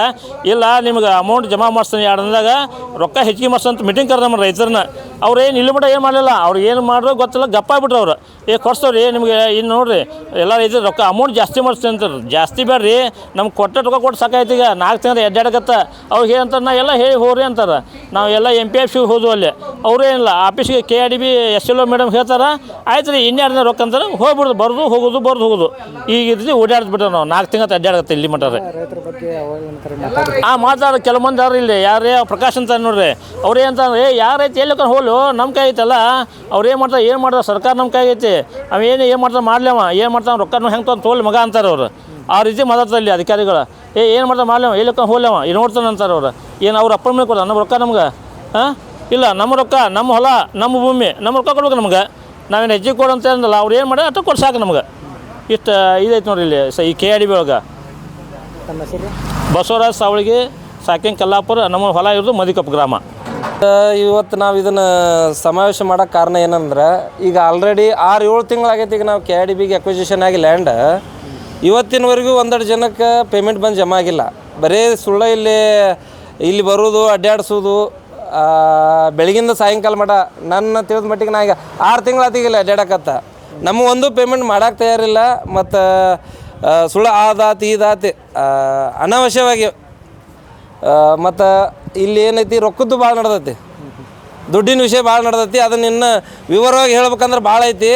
ಇಲ್ಲ ನಿಮ್ಗೆ ಅಮೌಂಟ್ ಜಮಾ ಮಾಡಿಸ್ತೀನಿ ಎರಡು ದಿನದಾಗ ರೊಕ್ಕ ಹೆಚ್ಚಿಗೆ ಮಾಡಿಸ್ತಂತ ಮೀಟಿಂಗ್ ಕರೆದ ನಮ್ಮ ರೈತರನ್ನ. ಅವ್ರು ಏನು ಇಲ್ಲಿ ಮಟ್ಟ ಏನು ಮಾಡಲಿಲ್ಲ? ಅವ್ರು ಏನು ಮಾಡಿದ್ರು ಗೊತ್ತಿಲ್ಲ, ಗಪ್ಪ ಅವರು ಅವ್ರು. ಏ, ಕೊಡ್ಸೋರಿ ನಿಮಗೆ ಇನ್ನು ನೋಡಿರಿ ಎಲ್ಲ ಇದು ರೊಕ್ಕ ಅಮೌಂಟ್ ಜಾಸ್ತಿ ಮಾಡಿಸ್ತೀನಿ ಅಂತಾರೆ. ಜಾಸ್ತಿ ಬೇಡ್ರಿ ನಮ್ಗೆ ಕೊಟ್ಟ ರೊಕ್ಕ ಕೊಟ್ಟು ಸಾಕಾಯ್ತು ಈಗ, ನಾಲ್ಕು ತಿಂಗಳು ಎಡ್ಡಾಡಕತ್ತ ಅವ್ರಿಗೆ ಏನಂತಾರೆ ನಾ ಎಲ್ಲ ಹೇಳಿ ಹೋಗ್ರಿ ಅಂತಾರೆ. ನಾವು ಎಲ್ಲ ಎಂ ಪಿ ಎಫ್ ಸಿಗೆ ಹೋದ್ವು ಅಲ್ಲಿ. ಅವ್ರೇನಿಲ್ಲ ಆಫೀಸ್ಗೆ K R D B S L O madam ಹೇಳ್ತಾರೆ ಆಯ್ತು ರೀ ಇನ್ನೆರಡು ದಿನ ರೊಕ್ಕ ಅಂತಾರೆ, ಹೋಗ್ಬಿಡ್ದು, ಬರ್ದು ಹೋಗೋದು ಬರ್ದು ಹೋಗೋದು. ಈಗ ಓಡಾಡ್ಬಿಟ್ರೆ ನಾವು, ನಾಲ್ಕು ತಿಂಗಳು ಅಡ್ಡಾಡತ್ತೆ ಇಲ್ಲಿ ಮಟ್ಟ ರೀ. ರೈತರ ಬಗ್ಗೆ ಅವಹೇಳನಕಾರಿ ಮಾತಾಡಿ ಆ ಮಾತಾಡೋ ಕೆಲವು ಮಂದಿ ಅವ್ರು ಇಲ್ಲಿ, ಯಾರೇ ಪ್ರಕಾಶ್ ಅಂತ ನೋಡ್ರಿ, ಅವ್ರು ಏನಂತಾರೆ ಯಾರೈತಿ ಎಲ್ಲಿ ಹೋಲು ನಮ್ಮ ಕೈ ಐತಲ್ಲ ಅವ್ರು ಏನು ಮಾಡ್ತಾರೆ ಏನು ಮಾಡ್ತಾರೆ ಸರ್ಕಾರ ನಮ್ಮ ಕೈ ಐತಿ ಅವ ಏನು ಏನು ಮಾಡ್ತಾರೆ ಮಾಡ್ಲವ ಏನು ಮಾಡ್ತಾನೆ ರೊಕ್ಕನ ಹೆಂಗೆ ತೊಗೊಂಡು ತೋಲ್ ಮಗ ಅಂತಾರೆ ಅವರು. ಆ ರೀತಿ ಮಾತಾಡ್ತಾರೆ ಇಲ್ಲಿ ಅಧಿಕಾರಿಗಳು. ಏ ಏನು ಮಾಡ್ತಾರೆ ಮಾಡ್ಲವ ಎಲ್ಲಿ ಹೋಲವ ಏನು ನೋಡ್ತಾನೆ ಅಂತಾರೆ ಅವ್ರು. ಏನು ಅವ್ರ ಅಪ್ಪನ ಮೇಲೆ ಕೊಡ ನಮ್ಮ ರೊಕ್ಕ ನಮ್ಗೆ? ಹಾಂ? ಇಲ್ಲ ನಮ್ಮ ರೊಕ್ಕ ನಮ್ಮ ಹೊಲ ನಮ್ಮ ಭೂಮಿ ನಮ್ಮ ರೊಕ್ಕ ಕೊಡ್ಬೇಕು ನಮ್ಗೆ. ನಾವೇನು ಹೆಜ್ಜೆ ಕೊಡು ಅಂತ ಅಂದಲ್ಲ ಅವ್ರು ಏನು ಮಾಡ್ಯಾರ ಅಷ್ಟು ಕೊಡ್ಸಾಕ ಸಾಕು ನಮ್ಗೆ. ಇಷ್ಟು ಇದೈತೆ ನೋಡ್ರಿ ಇಲ್ಲಿ. ಸ ಈ ಕೆ ಆರ್ ಡಿ ಬಿ ಒಳಗೆ. ಬಸವರಾಜ್ ಸಾವಳಿಗೆ ಸಾಕಿಂಗ್ ಕಲ್ಲಾಪುರ ನಮ್ಮ ಹೊಲ ಇರೋದು ಮದಿಕಪ್ಪ ಗ್ರಾಮ. ಇವತ್ತು ನಾವು ಇದನ್ನು ಸಮಾವೇಶ ಮಾಡೋಕ್ಕೆ ಕಾರಣ ಏನಂದ್ರೆ, ಈಗ ಆಲ್ರೆಡಿ ಆರು ಏಳು ತಿಂಗಳಾಗೈತೆ ಈಗ ನಾವು ಕೆ ಡಿ ಬಿಗೆ ಅಕ್ವಿಸಿಷನ್ ಆಗಿ ಲ್ಯಾಂಡ್ ಇವತ್ತಿನವರೆಗೂ ಒಂದೆರಡು ಜನಕ್ಕೆ ಪೇಮೆಂಟ್ ಬಂದು ಜಮಾ ಆಗಿಲ್ಲ. ಬರೀ ಸುಳ್ಳ ಇಲ್ಲಿ ಇಲ್ಲಿ ಬರೋದು ಅಡ್ಡಾಡಿಸೋದು ಬೆಳಗಿಂದ ಸಾಯಂಕಾಲ ಮಠ. ನನ್ನ ತಿಳಿದ ಮಟ್ಟಿಗೆ ನಾ ಈಗ ಆರು ತಿಂಗಳಾತಿಗಿಲ್ಲ ಅಡ್ಡಾಡಕತ್ತ ನಮ್ಮ ಒಂದು ಪೇಮೆಂಟ್ ಮಾಡಕ್ಕೆ ತಯಾರಿಲ್ಲ, ಮತ್ತು ಸುಳ್ಳು ಆದಾತಿ ಇದಾತಿ ಅನಾವಶ್ಯವಾಗಿ ಮತ್ತು ಇಲ್ಲಿ ಏನೈತಿ, ರೊಕ್ಕದ್ದು ಭಾಳ ನಡ್ದೈತಿ. ದುಡ್ಡಿನ ವಿಷಯ ಭಾಳ ನಡ್ದೈತಿ. ಅದನ್ನ ಇನ್ನು ವಿವರವಾಗಿ ಹೇಳ್ಬೇಕಂದ್ರೆ ಭಾಳ ಐತಿ.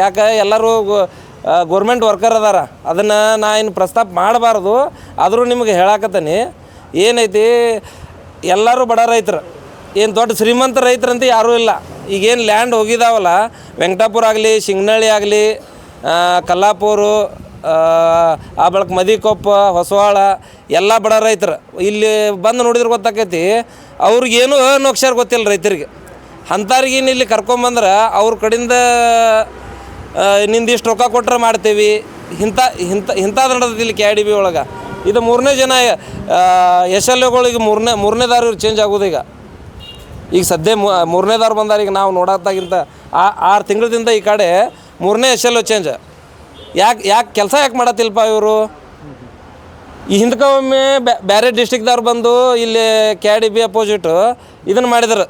ಯಾಕೆ, ಎಲ್ಲರೂ ಗೋರ್ಮೆಂಟ್ ವರ್ಕರ್ ಅದಾರ. ಅದನ್ನು ನಾ ಇನ್ನು ಪ್ರಸ್ತಾಪ ಮಾಡಬಾರ್ದು. ಆದರೂ ನಿಮಗೆ ಹೇಳಾಕತ್ತೀನಿ. ಏನೈತಿ, ಎಲ್ಲರೂ ಬಡ ರೈತರು. ಏನು ದೊಡ್ಡ ಶ್ರೀಮಂತ ರೈತರಂತ ಯಾರೂ ಇಲ್ಲ. ಈಗೇನು ಲ್ಯಾಂಡ್ ಹೋಗಿದಾವಲ್ಲ, ವೆಂಕಟಾಪುರ ಆಗಲಿ, ಶಿಂಗ್ನಳ್ಳಿ ಆಗಲಿ ಕಲ್ಲಾಪುರು ಆ, ಬಳಕ ಮದಿಕೊಪ್ಪ ಹೊಸವಾಳ ಎಲ್ಲ ಬಡ ರೈತರು. ಇಲ್ಲಿ ಬಂದು ನೋಡಿದ್ರೆ ಗೊತ್ತಾಕೈತಿ ಅವ್ರಿಗೇನು ಅನಕ್ಷರ ಗೊತ್ತಿಲ್ಲ ರೈತರಿಗೆ. ಅಂಥವ್ರಿಗೇನು ಇಲ್ಲಿ ಕರ್ಕೊಂಬಂದ್ರೆ ಅವ್ರ ಕಡಿಂದ ನಿಂದಿಷ್ಟು ರೊಕ್ಕ ಕೊಟ್ಟರೆ ಮಾಡ್ತೀವಿ. ಇಂಥ ಇಂಥ ಇಂಥದ್ದು ನಡೆದೈತಿ ಇಲ್ಲಿ ಕೆ ಡಿ ಬಿ ಒಳಗೆ. ಇದು ಮೂರನೇ ಜನ ಎಸ್ ಎಲ್ ಎಗಳಿಗೆ ಮೂರನೇ ಮೂರನೇದಾರು ಇವ್ರು ಚೇಂಜ್ ಆಗೋದು ಈಗ. ಈಗ ಸದ್ಯ ಮೂರನೇ ಮೂರನೇದಾರು ಬಂದಾರ ಈಗ ನಾವು ನೋಡತ್ತಾಗಿಂತ ಆ ಆರು ತಿಂಗಳದಿಂದ ಈ ಕಡೆ ಮೂರನೇ ಎಸ್ ಎಲ್ ಚೇಂಜ್ ಯಾಕೆ ಯಾಕೆ ಕೆಲಸ ಯಾಕೆ ಮಾಡತ್ತಿಲ್ಲಪ್ಪ ಇವರು? ಈ ಹಿಂದಕ್ಕೆ ಒಮ್ಮೆ ಬೇರೆ ಡಿಸ್ಟಿಕ್ದವ್ರು ಬಂದು ಇಲ್ಲಿ ಕೆ ಡಿ ಬಿ ಅಪೋಸಿಟು ಇದನ್ನು ಮಾಡಿದ್ರು.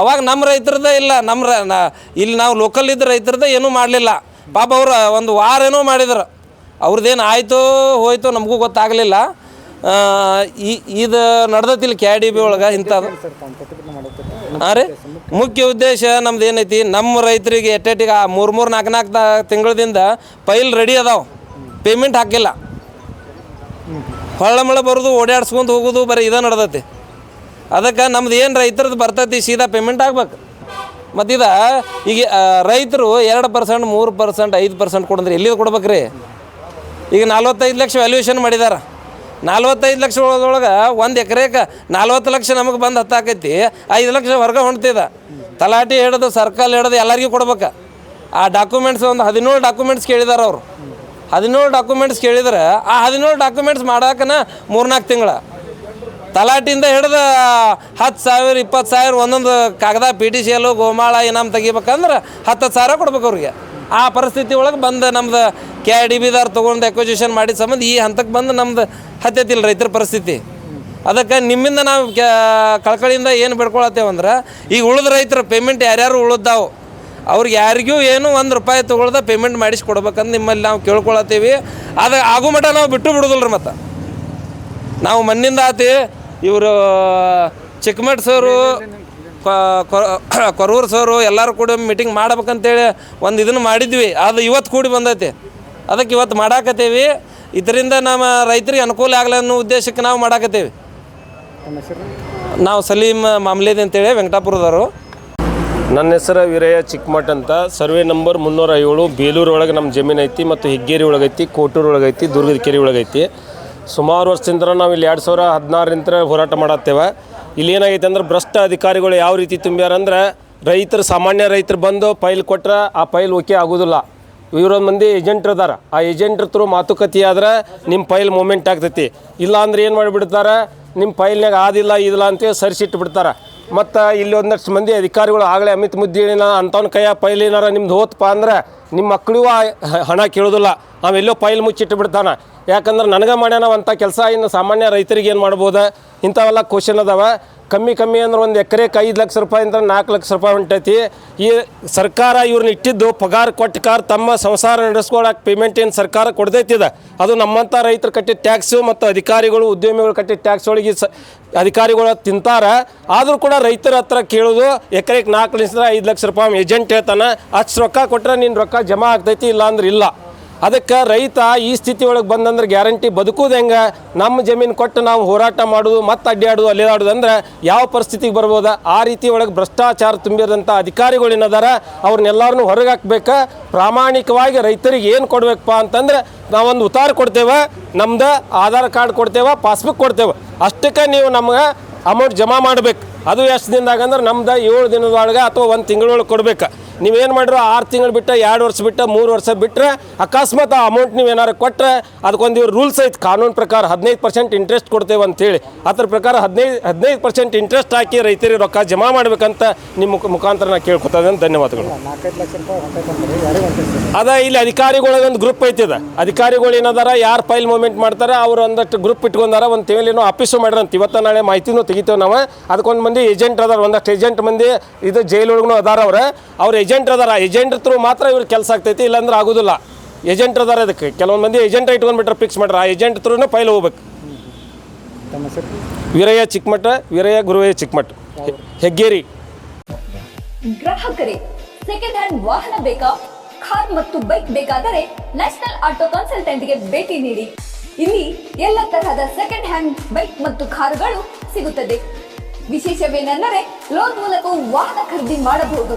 ಅವಾಗ ನಮ್ಮ ರೈತರದ ಇಲ್ಲ ನಮ್ಮ ಇಲ್ಲಿ ನಾವು ಲೋಕಲ್ ಇದ್ದ ರೈತರದ ಏನೂ ಮಾಡಲಿಲ್ಲ. ಪಾಪ ಅವರು ಒಂದು ವಾರ ಏನೋ ಮಾಡಿದ್ರು. ಅವ್ರದ್ದೇನು ಆಯಿತು ಹೋಯಿತು ನಮಗೂ ಗೊತ್ತಾಗಲಿಲ್ಲ. ಈ ಇದು ನಡ್ದತಿಲ್ಲ ಕೆ ಡಿ ಬಿ ಒಳಗೆ ಇಂಥದ್ದು ಹಾಂ ರೀ? ಮುಖ್ಯ ಉದ್ದೇಶ ನಮ್ದು ಏನೈತಿ ನಮ್ಮ ರೈತರಿಗೆ ಎಟ್ಟೆಟ್ಟಿಗೆ ಮೂರು ಮೂರು ನಾಲ್ಕು ನಾಲ್ಕು ತಿಂಗಳದಿಂದ ಪೈಲ್ ರೆಡಿ ಅದಾವ. ಪೇಮೆಂಟ್ ಹಾಕಿಲ್ಲ. ಹೊಳ್ಳ ಮಳೆ ಬರೋದು ಓಡಾಡ್ಸ್ಕೊಂತ ಹೋಗೋದು, ಬರೀ ಇದೇ ನಡ್ದತಿ. ಅದಕ್ಕೆ ನಮ್ದು ಏನು ರೈತರದ್ದು ಬರ್ತೈತಿ, ಸೀದಾ ಪೇಮೆಂಟ್ ಆಗ್ಬೇಕು. ಮತ್ತು ಇದು, ಈಗ ರೈತರು ಎರಡು ಪರ್ಸೆಂಟ್, ಮೂರು ಪರ್ಸೆಂಟ್, ಐದು ಪರ್ಸೆಂಟ್ ಕೊಡಂದ್ರೆ ಎಲ್ಲಿ ಕೊಡ್ಬೇಕ್ರಿ? ಈಗ ನಲ್ವತ್ತೈದು ಲಕ್ಷ ವ್ಯಾಲ್ಯೂಯೇಷನ್ ಮಾಡಿದಾರ. ನಲ್ವತ್ತೈದು ಲಕ್ಷ ಒಳಗೆ ಒಂದು ಎಕರೆಗೆ ನಲ್ವತ್ತು ಲಕ್ಷ ನಮಗೆ ಬಂದು ಹತ್ತಾಕೈತಿ ಐದು ಲಕ್ಷ ಹೊರಗೆ ಹೊಂಟ್ತಿದ ತಲಾಟಿ ಹಿಡಿದು ಸರ್ಕಲ್ ಹಿಡಿದು ಎಲ್ಲರಿಗೂ ಕೊಡ್ಬೇಕು. ಆ ಡಾಕ್ಯುಮೆಂಟ್ಸ್ ಒಂದು ಹದಿನೇಳು ಡಾಕ್ಯುಮೆಂಟ್ಸ್ ಕೇಳಿದಾರೆ ಅವರು. ಹದಿನೇಳು ಡಾಕ್ಯುಮೆಂಟ್ಸ್ ಕೇಳಿದ್ರೆ ಆ ಹದಿನೇಳು ಡಾಕ್ಯುಮೆಂಟ್ಸ್ ಮಾಡಾಕನ ಮೂರ್ನಾಲ್ಕು ತಿಂಗಳ. ತಲಾಟಿಯಿಂದ ಹಿಡ್ದು ಹತ್ತು ಸಾವಿರ, ಇಪ್ಪತ್ತು ಸಾವಿರ ಒಂದೊಂದು ಕಾಗದ ಪಿ ಟಿ ಸಿ ಎಲ್ಲು ಗೋಮಾಳ, ಇನಾಮ್ ತೆಗಿಬೇಕಂದ್ರೆ ಹತ್ತು ಸಾವಿರ ಕೊಡ್ಬೇಕು ಅವ್ರಿಗೆ. ಆ ಪರಿಸ್ಥಿತಿ ಒಳಗೆ ಬಂದು ನಮ್ದು ಕೆ ಡಿ ಬಿದಾರ್ ತೊಗೊಂಡು ಎಕ್ವಿಜಿಷನ್ ಮಾಡಿದ ಸಂಬಂಧ ಈ ಹಂತಕ್ಕೆ ಬಂದು ನಮ್ದು ಹತ್ತೈತಿಲ್ಲ ರೈತರ ಪರಿಸ್ಥಿತಿ. ಅದಕ್ಕೆ ನಿಮ್ಮಿಂದ ನಾವು ಕ್ಯಾ ಕಳ್ಕಳಿಯಿಂದ ಏನು ಬಿಡ್ಕೊಳತ್ತೇವಂದ್ರೆ ಈಗ ಉಳಿದ ರೈತರು ಪೇಮೆಂಟ್ ಯಾರ್ಯಾರು ಉಳಿದಾವು, ಅವ್ರಿಗೆ ಯಾರಿಗೂ ಏನು ಒಂದು ರೂಪಾಯಿ ತೊಗೊಳ್ದ ಪೇಮೆಂಟ್ ಮಾಡಿಸಿ ಕೊಡ್ಬೇಕಂತ ನಿಮ್ಮಲ್ಲಿ ನಾವು ಕೇಳ್ಕೊಳತ್ತೀವಿ. ಅದು ಆಗೋ ಮಟ್ಟ ನಾವು ಬಿಟ್ಟು ಬಿಡೋದಿಲ್ಲ ರೀ ಮತ್ತು. ನಾವು ಮಣ್ಣಿಂದ ಆತಿ ಇವರು ಚಿಕ್ಕಮಠ್ ಸರು ಕೊರೂರು ಸರು ಎಲ್ಲರೂ ಕೂಡ ಮೀಟಿಂಗ್ ಮಾಡ್ಬೇಕಂತೇಳಿ ಒಂದು ಇದನ್ನು ಮಾಡಿದ್ವಿ. ಅದು ಇವತ್ತು ಕೂಡಿ ಬಂದೈತಿ. ಅದಕ್ಕೆ ಇವತ್ತು ಮಾಡಾಕತ್ತೀವಿ. ಇದರಿಂದ ನಮ್ಮ ರೈತರಿಗೆ ಅನುಕೂಲ ಆಗಲಿ ಅನ್ನೋ ಉದ್ದೇಶಕ್ಕೆ ನಾವು ಮಾಡಾಕತ್ತೀವಿ. ನಾವು ಸಲೀಮ್ ಮಾಮ್ಲೇದ್ ಅಂತೇಳಿ ವೆಂಕಟಾಪುರದವರು. ನನ್ನ ಹೆಸರು ವೀರಯ್ಯ ಚಿಕ್ಕಮಠ ಅಂತ. ಸರ್ವೆ ನಂಬರ್ ಮುನ್ನೂರ ಏಳು ಬೇಲೂರು ಒಳಗೆ ನಮ್ಮ ಜಮೀನು ಐತಿ ಮತ್ತು ಹೆಗ್ಗೇರಿ ಒಳಗೈತಿ ಕೋಟೂರು ಒಳಗೈತಿ ದುರ್ಗದ ಕೆರೆ ಒಳಗೈತಿ ಸುಮಾರು ವರ್ಷದಿಂದ ನಾವು ಇಲ್ಲಿ ಎರಡು ಸಾವಿರ ಹದಿನಾರರಿಂದ ಹೋರಾಟ ಮಾಡತ್ತೇವೆ. ಇಲ್ಲಿ ಏನಾಗೈತೆ ಅಂದ್ರೆ ಭ್ರಷ್ಟ ಅಧಿಕಾರಿಗಳು ಯಾವ ರೀತಿ ತುಂಬ್ಯಾರ ಅಂದ್ರೆ ರೈತರು, ಸಾಮಾನ್ಯ ರೈತರು ಬಂದು ಫೈಲ್ ಕೊಟ್ರೆ ಆ ಫೈಲ್ ಓಕೆ ಆಗೋದಿಲ್ಲ. ಇವರೊಂದು ಮಂದಿ ಏಜೆಂಟ್ರು ಅದಾರ. ಆ ಏಜೆಂಟ್ರ ಥ್ರೂ ಮಾತುಕತೆ ಆದ್ರೆ ನಿಮ್ಮ ಫೈಲ್ ಮೂಮೆಂಟ್ ಆಗ್ತೈತಿ. ಇಲ್ಲ ಅಂದ್ರೆ ಏನು ಮಾಡಿಬಿಡ್ತಾರೆ? ನಿಮ್ಮ ಫೈಲ್ನಾಗ ಆದಿಲ್ಲ, ಇದಿಲ್ಲ ಅಂತೇಳಿ ಸರಿಸಿಟ್ಟು ಬಿಡ್ತಾರೆ ಮತ್ತು ಇಲ್ಲಿ ಒಂದಷ್ಟು ಮಂದಿ ಅಧಿಕಾರಿಗಳು ಆಗಲೇ ಅಮಿತ್ ಮುದ್ದಿನ ಅಂಥವ್ನ ಕೈಯ ಏನಾರ ನಿಮ್ದು ಹೋತಪ್ಪ ಅಂದ್ರೆ ನಿಮ್ಮ ಮಕ್ಕಳಿಗೂ ಆ ಹಣ ಕೇಳೋದಿಲ್ಲ. ಅವೆಲ್ಲೋ ಪೈಲ್ ಮುಚ್ಚಿಟ್ಟು ಬಿಡ್ತಾನೆ. ಯಾಕಂದ್ರೆ ನನಗೆ ಮಾಡ್ಯಾನವಂಥ ಕೆಲಸ ಇನ್ನು ಸಾಮಾನ್ಯ ರೈತರಿಗೆ ಏನು ಮಾಡ್ಬೋದು? ಇಂಥವೆಲ್ಲ ಕ್ವಶನ್ ಅದಾವ. ಕಮ್ಮಿ ಕಮ್ಮಿ ಅಂದ್ರೆ ಒಂದು ಎಕರೆಗೆ ಐದು ಲಕ್ಷ ರೂಪಾಯಿ ಅಂದ್ರೆ ನಾಲ್ಕು ಲಕ್ಷ ರೂಪಾಯಿ ಹೊಂಟೈತಿ. ಈ ಸರ್ಕಾರ ಇವ್ರನ್ನ ಇಟ್ಟಿದ್ದು ಪಗಾರ ಕೊಟ್ಟ ಕಾರ್ ತಮ್ಮ ಸಂಸಾರ ನಡೆಸ್ಕೊಳಕ್ಕೆ ಪೇಮೆಂಟ್ ಏನು ಸರ್ಕಾರ ಕೊಡ್ದೈತಿದೆ ಅದು. ನಮ್ಮಂಥ ರೈತರು ಕಟ್ಟಿದ ಟ್ಯಾಕ್ಸು ಮತ್ತು ಅಧಿಕಾರಿಗಳು, ಉದ್ಯಮಿಗಳು ಕಟ್ಟಿದ ಟ್ಯಾಕ್ಸ್ ಒಳಗೆ ಸ ಅಧಿಕಾರಿಗಳು ತಿಂತಾರ. ಆದರೂ ಕೂಡ ರೈತರ ಹತ್ರ ಕೇಳೋದು, ಎಕರೆಗೆ ನಾಲ್ಕು ಲಕ್ಷ, ಐದು ಲಕ್ಷ ರೂಪಾಯಿ ಏಜೆಂಟ್ ಹೇಳ್ತಾನೆ, ಅಷ್ಟು ರೊಕ್ಕ ಕೊಟ್ಟರೆ ನಿನ್ನ ರೊಕ್ಕ ಜಮಾ ಆಗ್ತೈತಿ ಇಲ್ಲ ಅಂದ್ರೆ ಇಲ್ಲ. ಅದಕ್ಕೆ ರೈತ ಈ ಸ್ಥಿತಿ ಒಳಗೆ ಬಂದಂದ್ರೆ ಗ್ಯಾರಂಟಿ ಬದುಕುದು ಹೆಂಗೆ? ನಮ್ಮ ಜಮೀನು ಕೊಟ್ಟು ನಾವು ಹೋರಾಟ ಮಾಡೋದು, ಮತ್ತೆ ಅಡ್ಡಾಡೋದು ಅಲ್ಲಿದಾಡೋದು ಅಂದ್ರೆ ಯಾವ ಪರಿಸ್ಥಿತಿಗೆ ಬರ್ಬೋದು? ಆ ರೀತಿ ಒಳಗೆ ಭ್ರಷ್ಟಾಚಾರ ತುಂಬಿದಂಥ ಅಧಿಕಾರಿಗಳು ಏನದಾರ ಅವ್ರನ್ನೆಲ್ಲರನ್ನೂ ಹೊರಗೆ ಹಾಕ್ಬೇಕು? ಪ್ರಾಮಾಣಿಕವಾಗಿ ರೈತರಿಗೆ ಏನು ಕೊಡಬೇಕಪ್ಪ ಅಂತಂದ್ರೆ ನಾವೊಂದು ಉತ್ತಾರ ಕೊಡ್ತೇವೆ, ನಮ್ದು ಆಧಾರ್ ಕಾರ್ಡ್ ಕೊಡ್ತೇವೆ, ಪಾಸ್ಬುಕ್ ಕೊಡ್ತೇವೆ. ಅಷ್ಟಕ್ಕೆ ನೀವು ನಮ್ಗೆ ಅಮೌಂಟ್ ಜಮಾ ಮಾಡಬೇಕು. ಅದು ಎಷ್ಟು ದಿನದಾಗ ಅಂದ್ರೆ ನಮ್ದು ಏಳು ದಿನದೊಳಗೆ ಅಥವಾ ಒಂದು ತಿಂಗಳೊಳಗೆ ಕೊಡ್ಬೇಕು. ನೀವೇನು ಮಾಡಿರೋ ಆರು ತಿಂಗಳು ಬಿಟ್ಟು ಎರಡು ವರ್ಷ ಬಿಟ್ಟು ಮೂರು ವರ್ಷ ಬಿಟ್ಟರೆ ಅಕಸ್ಮಾತ್ ಆ ಅಮೌಂಟ್ ನೀವು ಏನಾರು ಕೊಟ್ಟರೆ ಅದಕ್ಕೊಂದು ಇವ್ರು ರೂಲ್ಸ್ ಐತೆ, ಕಾನೂನು ಪ್ರಕಾರ ಹದಿನೈದು ಪರ್ಸೆಂಟ್ ಇಂಟ್ರೆಸ್ಟ್ ಕೊಡ್ತೇವೆ ಅಂತೇಳಿ. ಅದ್ರ ಪ್ರಕಾರ ಹದಿನೈದು ಹದಿನೈದು ಪರ್ಸೆಂಟ್ ಇಂಟ್ರೆಸ್ಟ್ ಹಾಕಿ ರೈತರಿಗೆ ರೊಕ್ಕ ಜಮಾ ಮಾಡಬೇಕಂತ ನಿಮ್ಮ ಮುಖ, ಮುಖಾಂತರ ನಾನು ಕೇಳ್ಕೊತೇನೆ ಧನ್ಯವಾದಗಳು. ಅದ ಇಲ್ಲಿ ಅಧಿಕಾರಿಗಳಿಗೊಂದು ಗ್ರೂಪ್ ಐತಿದ ಅಧಿಕಾರಿಗಳು ಏನದಾರ, ಯಾರು ಫೈಲ್ ಮೂವ್ಮೆಂಟ್ ಮಾಡ್ತಾರೆ, ಅವ್ರು ಒಂದಷ್ಟು ಗ್ರೂಪ್ ಇಟ್ಕೊಂಡಾರ ಒಂದು ತಿಂಗಳೇನೋ ಆಫೀಸು ಮಾಡಿರಂತ ಇವತ್ತು ನಾಳೆ ಮಾಹಿತಿನೂ ತೆಗಿತೇವೆ ನಾವು. ಅದಕ್ಕೊಂದು ಮಂದಿ ಏಜೆಂಟ್ ಅದಾರ, ಒಂದಷ್ಟು ಏಜೆಂಟ್ ಮಂದಿ ಇದು ಜೈಲೊಳಗೂ ಅದಾರ ಅವ್ರ. ಅವ್ರು ಏಜೆಂಟ್ ಅದಾರ ಏಜೆಂಟ್ ಥ್ರೂ ಮಾತ್ರ ಇವ್ರ ಕೆಲಸ ಆಗ್ತೈತಿ ಇಲ್ಲಾಂದ್ರೆ ಆಗೋದಿಲ್ಲ. ಏಜೆಂಟ್ ಅದಾರ ಅದಕ್ಕೆ. ಕೆಲವೊಂದು ಮಂದಿ ಏಜೆಂಟ್ ಇಟ್ಕೊಂಡ್ಬಿಟ್ರೆ ಫಿಕ್ಸ್ ಮಾಡ್ರೆ. ಆ ಏಜೆಂಟ್ ಥ್ರೂನೇ ಫೈಲ್ ಹೋಗ್ಬೇಕು. ವೀರಯ್ಯ ಚಿಕ್ಕಮಠ ವೀರಯ್ಯ ಗುರುವಯ್ಯ ಚಿಕ್ಕಮಠ. ಹೆಗ್ಗೇರಿ. ಗ್ರಾಹಕರೇ ಸೆಕೆಂಡ್ ಹ್ಯಾಂಡ್ ವಾಹನ ಬೇಕಾ? ಕಾರ್ ಮತ್ತು ಬೈಕ್ ಬೇಕಾದರೆ ನ್ಯಾಷನಲ್ ಆಟೋ ಕನ್ಸಲ್ಟೆಂಟ್ಗೆ ಭೇಟಿ ನೀಡಿ. ಇಲ್ಲಿ ಎಲ್ಲ ತರಹದ ಸೆಕೆಂಡ್ ಹ್ಯಾಂಡ್ ಬೈಕ್ ಮತ್ತು ಕಾರುಗಳು ಸಿಗುತ್ತದೆ. ವಿಶೇಷವೇನೆಂದರೆ ಲೋನ್ ಮೂಲಕ ವಾಹನ ಖರೀದಿ ಮಾಡಬಹುದು.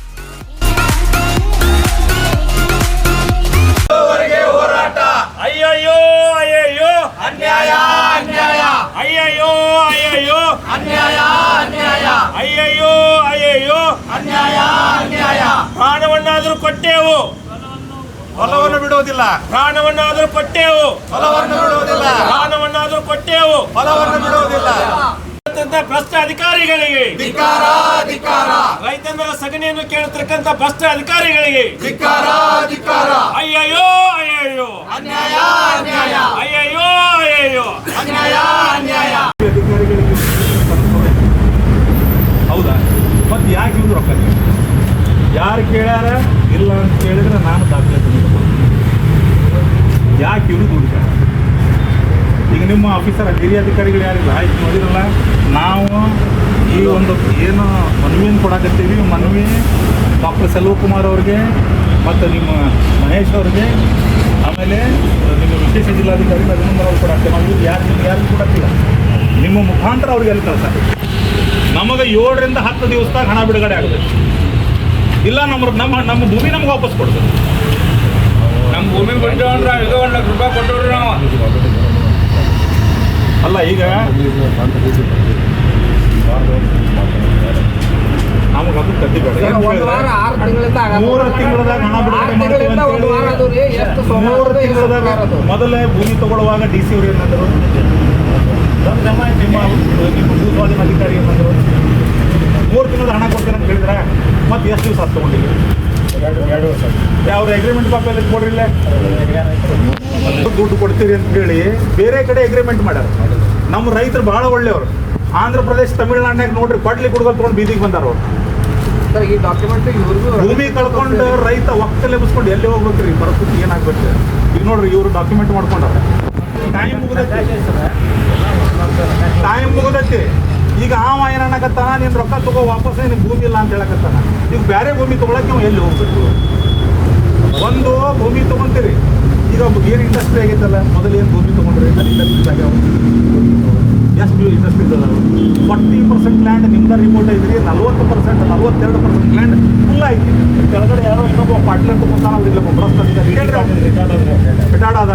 ಅಯ್ಯಯ್ಯೋ ಅಯ್ಯಯ್ಯೋ. ಅನ್ಯಾಯ ಅನ್ಯಾಯ. ಅಯ್ಯಯ್ಯೋ ಅಯ್ಯಯ್ಯೋ. ಅನ್ಯಾಯ ಅನ್ಯಾಯ. ಅಯ್ಯಯ್ಯೋ ಅಯ್ಯಯ್ಯೋ. ಅನ್ಯಾಯ ಅನ್ಯಾಯ. ಪ್ರಾಣವನ್ನಾದರೂ ಕೊಟ್ಟೆವು. ಹೊಲವನ್ನು ಬಿಡುವುದಿಲ್ಲ. ಪ್ರಾಣವನ್ನಾದರೂ ಕೊಟ್ಟೆವು. ಹೊಲವನ್ನು ಬಿಡುವುದಿಲ್ಲ. ಪ್ರಾಣವನ್ನಾದರೂ ಕೊಟ್ಟೆವು. ಹೊಲವನ್ನು ಬಿಡುವುದಿಲ್ಲ. ಮಾಡುತ್ತಿದ್ದ ಭ್ರಷ್ಟ ಅಧಿಕಾರಿಗಳಿಗೆ. ರೈತಂದ್ರ ಸಗಣಿಯನ್ನು ಕೇಳತಕ್ಕಂತ ಭ್ರಷ್ಟ ಅಧಿಕಾರಿಗಳಿಗೆ. ಅಯ್ಯಯ್ಯೋ ಅಯ್ಯಯ್ಯೋ. ಅಯ್ಯಯ್ಯೋ ಅಯ್ಯಯ್ಯೋ. ಹೌದಾ? ಮತ್ತೆ ಯಾಕೆ ಇವ್ರು ರೊಕ್ಕ ಯಾರು ಕೇಳ್ಯಾರ? ಇಲ್ಲ ಅಂತ ಕೇಳಿದ್ರೆ ನಾನು ದಾಖಲೆ ತಂದು ಯಾಕೆ ಇವ್ರು ದುಡ್ಡು ಈಗ ನಿಮ್ಮ ಆಫೀಸರ್ ಹಿರಿಯ ಅಧಿಕಾರಿಗಳು ಯಾರಿಲ್ಲ? ಆಯ್ತು, ನೋಡಿರಲ್ಲ, ನಾವು ಈ ಒಂದು ಏನು ಮನವಿಯನ್ನು ಕೊಡಕತ್ತೀವಿ. ಮನವಿ ಡಾಕ್ಟರ್ ಸೆಲ್ವಕುಮಾರ್ ಅವ್ರಿಗೆ ಮತ್ತು ನಿಮ್ಮ ಮಹೇಶ್ ಅವ್ರಿಗೆ. ಆಮೇಲೆ ನಿಮ್ಮ ವಿಶೇಷ ಜಿಲ್ಲಾಧಿಕಾರಿ ಅಭಿನಂದನ ಅವ್ರು ಕೊಡಕ್ಕೆ ನಾವು ಯಾರು ನಿಮ್ಗೆ ಯಾರಿಗೂ ಕೊಡಕ್ಕಿಲ್ಲ. ನಿಮ್ಮ ಮುಖಾಂತರ ಅವ್ರಿಗೆ ಎಲ್ಲಿ ಕಳ್ಸ ನಮಗೆ ಏಳರಿಂದ ಹತ್ತು ದಿವಸದಾಗ ಹಣ ಬಿಡುಗಡೆ ಆಗಬೇಕು ಇಲ್ಲ, ನಮ್ಮ ನಮ್ಮ ನಮ್ಮ ಭೂಮಿ ನಮ್ಗೆ ವಾಪಸ್ ಕೊಡ್ಬೇಕು ನಮ್ಮ ಭೂಮಿ ಬಿಟ್ಟು ಅಂದ್ರೆ ಐದು ಲಕ್ಷ ರೂಪಾಯಿ ಕೊಟ್ಟವ್ರಿ ನಾವು. ಅಲ್ಲ ಈಗ ನಮಗೆ ಅದು ಕಟ್ಟಿ ಬೇಡ ಮೂರು ತಿಂಗಳದಾಗ ಹಣ ಬಿಡುಗಡೆ ಮಾಡ್ತೀವಿ ಮೂರು ತಿಂಗಳದಾಗ ಮೊದಲೇ ಭೂಮಿ ತಗೊಳ್ಳುವಾಗ ಡಿ ಸಿ ಅವರು ಏನಂದ್ರು ನಿಮ್ಮ ನಿಮ್ಮ ನಿಮ್ಮ ಭೂ ಸ್ವಾಧೀನ ಅಧಿಕಾರಿ ಏನಂದ್ರು ಮೂರು ತಿಂಗಳದ ಹಣ ಕೊಡ್ತೀನಿ ಅಂತ ಹೇಳಿದ್ರೆ ಮತ್ತೆ ಎಷ್ಟು ದಿವಸ ಅದು ತಗೊಂಡಿಲ್ಲ ಎರಡು ವರ್ಷ ಅಗ್ರಿಮೆಂಟ್ ಕಾಪಿ ಎಲ್ಲ ಕೊಡ್ರಿಲ್ಲ? ದುಡ್ಡು ಕೊಡ್ತೀರಿ ಅಂತ ಹೇಳಿ ಬೇರೆ ಕಡೆ ಅಗ್ರಿಮೆಂಟ್ ಮಾಡ್ಯಾರ. ನಮ್ಮ ರೈತರು ಬಹಳ ಒಳ್ಳೆಯವರು. ಆಂಧ್ರ ಪ್ರದೇಶ ತಮಿಳುನಾಡಿನಾಗ ನೋಡ್ರಿ ಕೊಡ್ಲಿ ಕುಡ್ಕೊಂಡು ತಗೊಂಡು ಬೀದಿಗೆ ಬಂದಾರ ಅವ್ರು. ಈ ಡಾಕ್ಯುಮೆಂಟ್ ಭೂಮಿ ಕಳ್ಕೊಂಡು ರೈತ ಒಕ್ಕಲೆ ಎಬ್ಸ್ಕೊಂಡು ಎಲ್ಲಿ ಹೋಗ್ಬೇಕ್ರಿ? ಪರಿಸ್ಥಿತಿ ಏನಾಗ್ಬೇಕು ಈಗ ನೋಡ್ರಿ ಇವರು ಡಾಕ್ಯುಮೆಂಟ್ ಮಾಡ್ಕೊಂಡಾರ ಟೈಮ್ ಮುಗಿದೈತಿ. ಟೈಮ್ ಮುಗಿದೈತಿ. ಈಗ ಅವ ಏನಕತ್ತಾನ ಅನ್ನಕತ್ತಾನ ನಿನ್ ರೊಕ್ಕ ತಗೋ ವಾಪಸ್ ನಿನ್ ಭೂಮಿ ಇಲ್ಲ ಅಂತ ಹೇಳಕತ್ತಾನ. ಈಗ ಬೇರೆ ಭೂಮಿ ತಗೊಳಕ್ಕೆ ನೀವು ಎಲ್ಲಿ ಹೋಗ್ಬೇಕು? ಒಂದು ಭೂಮಿ ತಗೊಂತೀರಿ. ಈಗ ಏನು ಇಂಡಸ್ಟ್ರಿ ಆಗೈತಲ್ಲ ಮೊದಲು ಏನು ಭೂಮಿ ತಗೊಂಡ್ರಿ? ಇಂಡಸ್ಟ್ರೀಸ್ ಆಗ್ಯಾವ ಎಷ್ಟು ಇಂಡಸ್ಟ್ರೀಸ್ ಅದಾವ? ಫಾರ್ಟಿ ಪರ್ಸೆಂಟ್ ಲ್ಯಾಂಡ್ ನಿಮ್ದ ರಿಮೋಟ್ ಐತ್ರಿ ನಲ್ವತ್ತು ಪರ್ಸೆಂಟ್ ನಲ್ವತ್ತೆರಡು ಪರ್ಸೆಂಟ್ ಲ್ಯಾಂಡ್ ಫುಲ್ ಐತಿ. ಕೆಳಗಡೆ ಯಾರೋ ಇನ್ನೊಬ್ಬ ಪಾಟ್ಲರ್ ತಗೊಂತಾನ ಅವ್ರಿಲ್ಲ ಆದ.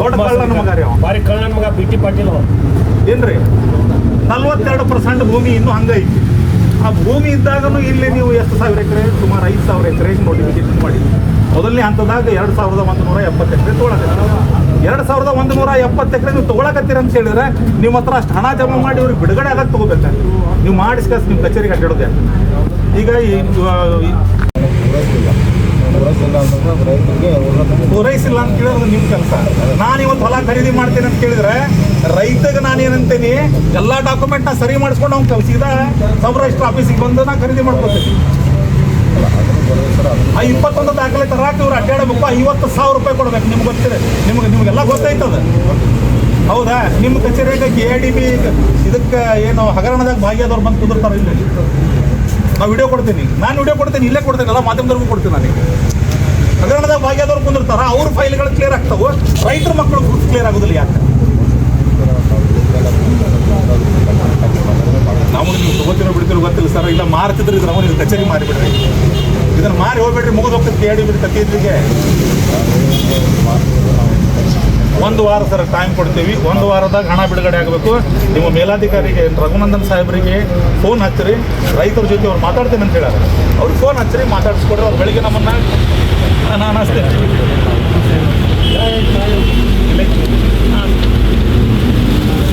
ದೊಡ್ಡ ಕಳ್ಳನ ಮಗ ರೀ ಅವ. ಬಾರಿ ಕಳ್ಳನ ಮಗ ಬಿ ಟಿ ಪಾಟೀಲ್ ಅವ. ಏನ್ರಿ? ನಲ್ವತ್ತೆರಡು ಪರ್ಸೆಂಟ್ ಭೂಮಿ ಇನ್ನೂ ಹಂಗೈತಿ ಆ ಭೂಮಿ ಇದ್ದಾಗನು ಇಲ್ಲಿ ನೀವು ಎಷ್ಟು ಸಾವಿರ ಎಕರೆ, ಸುಮಾರು ಐದು ಸಾವಿರ ಎಕರೆ ನೋಟಿಫಿಕೇಶನ್ ಮಾಡಿ ಮೊದಲನೇ ಹಂತದಾಗ ಎರಡು ಸಾವಿರದ ಒಂದು ನೂರ ಎಪ್ಪತ್ತು ಎಕರೆ ತೊಗೊಳಕತ್ತೀರ. ಎರಡು ಸಾವಿರದ ಒಂದು ನೂರ ಎಪ್ಪತ್ತು ಎಕರೆ ನೀವು ತೊಗೊಳಕತ್ತೀರ ಅಂತ ಹೇಳಿದ್ರೆ ನಿಮ್ಮ ಹತ್ರ ಅಷ್ಟು ಹಣ ಜಮಾ ಮಾಡಿ ಇವ್ರಿಗೆ ಬಿಡುಗಡೆ ಆಗಕ್ಕೆ ತೊಗೋಬೇಕು? ನೀವು ಮಾಡಿಸ್ಕಸ್ ನಿಮ್ಮ ಕಚೇರಿಗೆ ಅಡ್ಡಾಡೋದೆ ಈಗ ಪೂರೈಸಿಲ್ಲ ಅಂತ ಕೇಳಿದ್ರೆ ನಿಮ್ಮ ಕೆಲಸ. ನಾನು ಇವತ್ತು ಹೊಲ ಖರೀದಿ ಮಾಡ್ತೀನಿ ಅಂತ ಕೇಳಿದ್ರೆ ರೈತಗೆ ನಾನು ಏನಂತೀನಿ, ಎಲ್ಲ ಡಾಕ್ಯುಮೆಂಟ್ ನಾ ಸರಿ ಮಾಡಿಸ್ಕೊಂಡು ಅವ್ನು ಕಲ್ಸಿದ ಸೌರಾಷ್ಟ್ರ ಆಫೀಸಿಗೆ ಬಂದು ನಾ ಖರೀದಿ ಮಾಡ್ಕೊತೀನಿ. ಆ ಇಪ್ಪತ್ತೊಂದು ದಾಖಲೆ ತರಾಕ ಇವ್ರು ಅಡ್ಡಾಡಬೇಕು ಐವತ್ತು ಸಾವಿರ ರೂಪಾಯಿ ಕೊಡ್ಬೇಕು, ನಿಮ್ಗೆ ಗೊತ್ತಿದೆ. ನಿಮ್ಗೆ ನಿಮಗೆಲ್ಲ ಗೊತ್ತಾಯ್ತದ ಹೌದಾ? ನಿಮ್ಮ ಕಚೇರಿಯಾಗ ಐ ಡಿ ಬಿ ಇದಕ್ಕೆ ಏನು ಹಗರಣದಾಗ ಭಾಗಿಯಾದವ್ರು ಬಂದು ಕುದುರ್ತಾರೆ ಇಲ್ಲಿ ನಾವು ವಿಡಿಯೋ ಕೊಡ್ತೀನಿ. ನಾನು ವಿಡಿಯೋ ಕೊಡ್ತೀನಿ, ಇಲ್ಲೇ ಕೊಡ್ತೀನಿ ಅಲ್ಲ ಮಾಧ್ಯಮದವ್ರಿಗೂ ಕೊಡ್ತೀನಿ ನನಗೆ ಹಗರಣದ ಭಾಗ್ಯದವ್ರು ಕುಂದಿರ್ತಾರ, ಅವ್ರ ಫೈಲ್ಗಳು ಕ್ಲಿಯರ್ ಆಗ್ತಾವೆ? ರೈತರ ಮಕ್ಕಳು ಕ್ಲಿಯರ್ ಆಗೋದಿಲ್ಲ ಯಾಕೆ? ನಾವು ನೀವು ತಗೋತಿರೋ ಬಿಡ್ತಿರೋ ಗೊತ್ತಿಲ್ಲ ಸರ್, ಇಲ್ಲ ಮಾರ್ತಿದ್ರೆ ಇದ್ರ ಅವನಿಗೆ ಕಚೇರಿ ಮಾರಿಬಿಡ್ರಿ ಇದನ್ನ ಮಾರಿ ಹೋಗ್ಬೇಡ್ರಿ, ಮುಗಿದು ಹೋಗ್ತದೆ ಕೆ ಡಿ ಕತ್ತಿದ್ರಿಗೆ ಒಂದು ವಾರ ಸರ್ ಟೈಮ್ ಕೊಡ್ತೀವಿ. ಒಂದು ವಾರದಾಗ ಹಣ ಬಿಡುಗಡೆ ಆಗಬೇಕು. ನಿಮ್ಮ ಮೇಲಾಧಿಕಾರಿಗೆ, ರಘುನಂದನ್ ಸಾಹೇಬರಿಗೆ ಫೋನ್ ಹಚ್ಚಿರಿ. ರೈತರ ಜೊತೆ ಅವ್ರು ಮಾತಾಡ್ತೇನೆ ಅಂತ ಹೇಳ್ಯಾರ ಅವ್ರಿಗೆ ಫೋನ್ ಹಚ್ಚಿರಿ, ಮಾತಾಡಿಸ್ಕೊಡ್ರಿ. ಅವ್ರು ಬೆಳಿಗ್ಗೆ ನಮ್ಮನ್ನ ನಾನು ಅನಿಸ್ತೇನೆ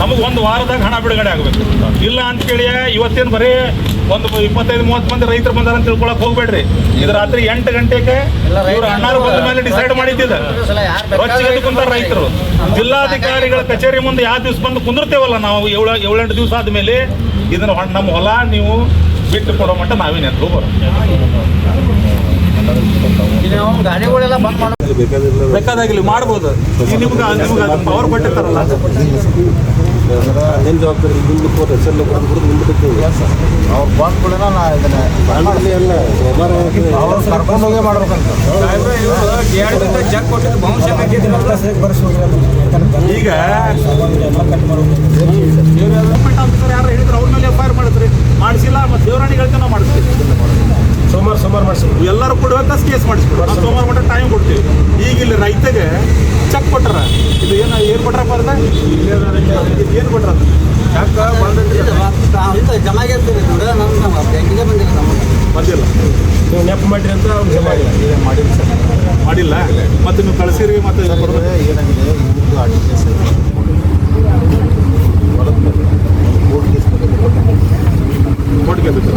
ನಮಗೆ ಒಂದು ವಾರದಾಗ ಹಣ ಬಿಡುಗಡೆ ಆಗಬೇಕು. ಇಲ್ಲ ಅಂತೇಳಿ ಇವತ್ತೇನು ಬರೀ ಒಂದು ಇಪ್ಪತ್ತೈದು ಮೂವತ್ತು ಮಂದಿ ರೈತರು ಬಂದಾರ ಅಂತ ತಿಳ್ಕೊಳಕ್ ಹೋಗ್ಬೇಡ್ರಿ. ಇದು ರಾತ್ರಿ ಎಂಟು ಗಂಟೆಗೆ ಇವ್ರು ಅಣ್ಣಾರು ಬಂದ ಮೇಲೆ ಡಿಸೈಡ್ ಮಾಡಿದ್ದಿದ್ದ ರೈತರು ಜಿಲ್ಲಾಧಿಕಾರಿಗಳ ಕಚೇರಿ ಮುಂದೆ ಯಾವ ದಿವಸ ಬಂದು ಕುಂದಿರ್ತೇವಲ್ಲ ನಾವು? ಏಳು ಏಳೆಂಟು ದಿವಸ ಆದ್ಮೇಲೆ ಇದನ್ನ ನಮ್ಮ ಹೊಲ ನೀವು ಬಿಟ್ಟು ಕೊಡೋ ಮಟ್ಟ ನಾವೇನು ಬಂದ್ ಬರೋ ಬೇಕಾದಾಗಿಲ್ಲ ಮಾಡ್ಬೋದು. ಪವರ್ ಕೊಟ್ಟಿರ್ತಾರಲ್ಲ ಅದೇನು ಜವಾಬ್ದಾರಿ ಅವ್ರು ಬಂದ ಕೂಡ ನಾ ಇದನ್ನ ಅಲ್ಲಿ ಎಲ್ಲ ಸೋಮವಾರ ಅವ್ರು ಕರ್ಕೊಂಡು ಹೋಗೇ ಮಾಡ್ಬೇಕಂತ. ಈಗ ಯಾರು ಹೇಳಿದ್ರು ಅವ್ರ ಮೇಲೆ ಎಫ್ ಐ ಆರ್ ಮಾಡಿದ್ರಿ ಮಾಡಿಸಿಲ್ಲ ಮತ್ತೆ ದೇವರಾಣಿ ಹೇಳ್ತೇವೆ ನಾವು ಮಾಡಿಸ್ತೀವಿ. ಸೋಮವಾರ ಸೋಮವಾರ ಮಾಡಿಸಿ ಎಲ್ಲರೂ ಕೊಡುವಂಥ ಕೇಸ್ ಮಾಡಿಸ್ಬಿಡು. ನಾವು ಸೋಮವಾರ ಮಟ್ಟ ಟೈಮ್ ಕೊಡ್ತೀವಿ. ಈಗ ಇಲ್ಲಿ ರೈತಗೆ ಚೆಕ್ ಕೊಟ್ರ ಇದು ಏನು ಏನು ಕೊಟ್ರಪ್ಪ ಅದ ಏನು ಕೊಟ್ರ ಅದು? ಬಂದಿಲ್ಲ ನೀವು ನೆಪ ಮಾಡಿರಿ ಅಂತ ಜಮಾ ಮಾಡಿಲ್ಲ ಸರ್. ಮಾಡಿಲ್ಲ. ಮತ್ತೆ ನೀವು ಕಳಿಸಿರಿ ಮತ್ತೆ. ಏನಾಗಿದೆ? ಇವ್ರದ್ದು ಆಡಿ ಕೇಸ್ ಕೋರ್ಟ್ ಕೇಸ್ ಬಿತ್ತು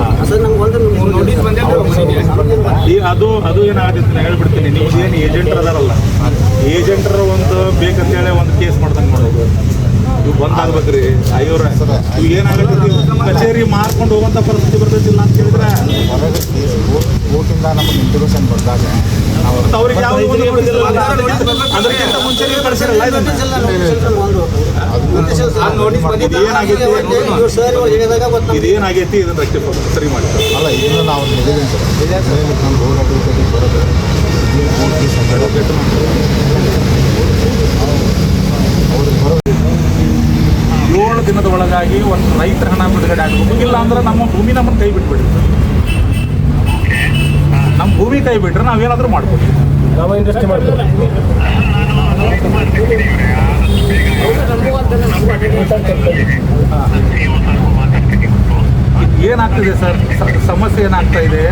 ಅದು ಅದು ಏನಾಗುತ್ತೆ ನಾನು ಹೇಳ್ಬಿಡ್ತೀನಿ. ನೀವು ಏನು ಏಜೆಂಟ್ ಅದಾರಲ್ಲ. ಏಜೆಂಟ್ರ ಒಂದು ಬೇಕಂತೇಳಿ ಒಂದು ಕೇಸ್ ಮಾಡ್ದಂಗೆ ಮಾಡೋದು ನೀವು ಬಂದ್ ಆಗ್ಬೇಕ್ರಿ ಐವ್ರ ಇವು ಏನಾಗತ್ತೆ ಕಚೇರಿ ಮಾರ್ಕೊಂಡು ಹೋಗುವಂಥ ಪರಿಸ್ಥಿತಿ ಬರ್ತೈತಿಲ್ಲ ಅಂತ ಹೇಳಿದ್ರೆ ಕೋರ್ಟಿಂದ ನಮಗೆ ಇಂಟಿಮೇಷನ್ ಬಂದಾಗ ಇದನ್ನ ಇದೇನಾಗೈತಿ ಸರಿ ಮಾಡಿ. ಅಲ್ಲ ಇದನ್ನು ನಾವು ನಮ್ಮ ಬರೋದು. ಏಳು ದಿನದ ಒಳಗಾಗಿ ಒಂದು ರೈತರ ಹಣ ಬಿಡುಗಡೆ ಆಗಬೇಕು. ಇಲ್ಲ ಅಂದ್ರೆ ನಮ್ಮ ಭೂಮಿ ನಮ್ಮನ್ನು ಕೈ ಬಿಟ್ಬಿಡಿ ನಮ್ಮ ಭೂಮಿ ಕೈ ಬಿಟ್ಟರೆ ನಾವೇನಾದರೂ ಮಾಡ್ಕೊತೀವಿ ನಾವು ಇಂಡಸ್ಟ್ರಿ ಮಾಡ್ತೀವಿ ಏನಾಗ್ತಿದೆ ಸರ್? ಸಮಸ್ಯೆ ಏನಾಗ್ತಾ ಇದೆ?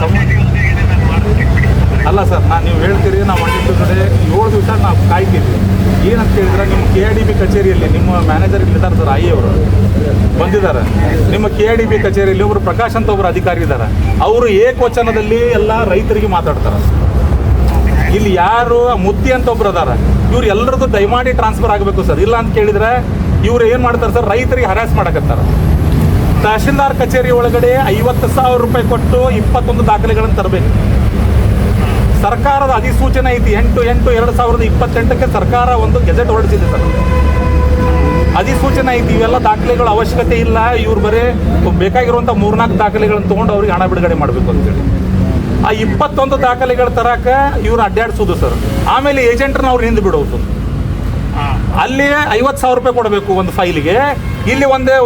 ಸಮ- ಅಲ್ಲ ಸರ್, ನಾನು ನೀವು ಹೇಳ್ತೀರಿ, ನಾವು ಮಾಡಿದ್ದು ಕಡೆ ಏಳು ದಿವಸ ನಾವು ಕಾಯ್ತೀವಿ. ಏನಂತ ಹೇಳಿದ್ರೆ ನಿಮ್ಮ ಕೆ ಡಿ ಬಿ ಕಚೇರಿಯಲ್ಲಿ ನಿಮ್ಮ ಮ್ಯಾನೇಜರ್ ಇಲ್ಲಿದ್ದಾರೆ ಸರ್ ಐ ಅವರು. ಬಂದಿದ್ದಾರೆ. ನಿಮ್ಮ ಕೆ ಆರ್ ಡಿ ಬಿ ಕಚೇರಿಯಲ್ಲಿ ಒಬ್ಬರು ಪ್ರಕಾಶ್ ಅಂತ ಒಬ್ಬರು ಅಧಿಕಾರಿ ಇದ್ದಾರೆ. ಅವರು ಏಕವಚನದಲ್ಲಿ ಎಲ್ಲ ರೈತರಿಗೆ ಮಾತಾಡ್ತಾರೆ. ಇಲ್ಲಿ ಯಾರು ಮುದ್ದಿ ಅಂತ ಒಬ್ರು ಅದಾರ ಇವ್ರು ಎಲ್ಲರದ್ದು ದಯಮಾಡಿ ಟ್ರಾನ್ಸ್ಫರ್ ಆಗಬೇಕು ಸರ್. ಇಲ್ಲ ಅಂತ ಕೇಳಿದ್ರೆ ಇವ್ರು ಏನು ಮಾಡ್ತಾರೆ ಸರ್, ರೈತರಿಗೆ ಹರಾಸ್ ಮಾಡಕತ್ತಾರ. ತಹಶೀಲ್ದಾರ್ ಕಚೇರಿ ಒಳಗಡೆ ಐವತ್ತು ಸಾವಿರ ರೂಪಾಯಿ ಕೊಟ್ಟು ಇಪ್ಪತ್ತೊಂದು ದಾಖಲೆಗಳನ್ನು ತರಬೇಕು. ಸರ್ಕಾರದ ಅಧಿಸೂಚನೆ ಐತಿ. ಎಂಟು ಎಂಟು ಎರಡು ಸಾವಿರದ ಇಪ್ಪತ್ತೆಂಟಕ್ಕೆ ಸರ್ಕಾರ ಒಂದು ಗೆಜೆಟ್ ಹೊರಡಿಸಿದೆ ಸರ್. ಅಧಿಸೂಚನೆ ಐತಿ. ಇವೆಲ್ಲ ದಾಖಲೆಗಳ ಅವಶ್ಯಕತೆ ಇಲ್ಲ. ಇವ್ರು ಬರೀ ಬೇಕಾಗಿರುವಂಥ ಮೂರ್ನಾಲ್ಕು ದಾಖಲೆಗಳನ್ನು ತೊಗೊಂಡು ಅವ್ರಿಗೆ ಹಣ ಬಿಡುಗಡೆ ಮಾಡಬೇಕು ಅಂತೇಳಿ ಆ ಇಪ್ಪತ್ತೊಂದು ದಾಖಲೆಗಳ ತರಕ ಇವ್ರು ಅಡ್ಡಾಡಿಸೋದು ಸರ್. ಆಮೇಲೆ ಏಜೆಂಟ್ರನ್ನ ಅವ್ರು ಹಿಂದೆ ಬಿಡೋದು. ಅಲ್ಲಿ ಐವತ್ತು ಸಾವಿರ ರೂಪಾಯಿ ಕೊಡಬೇಕು ಒಂದು ಫೈಲಿಗೆ. ಇಲ್ಲಿ ಒಂದೇ,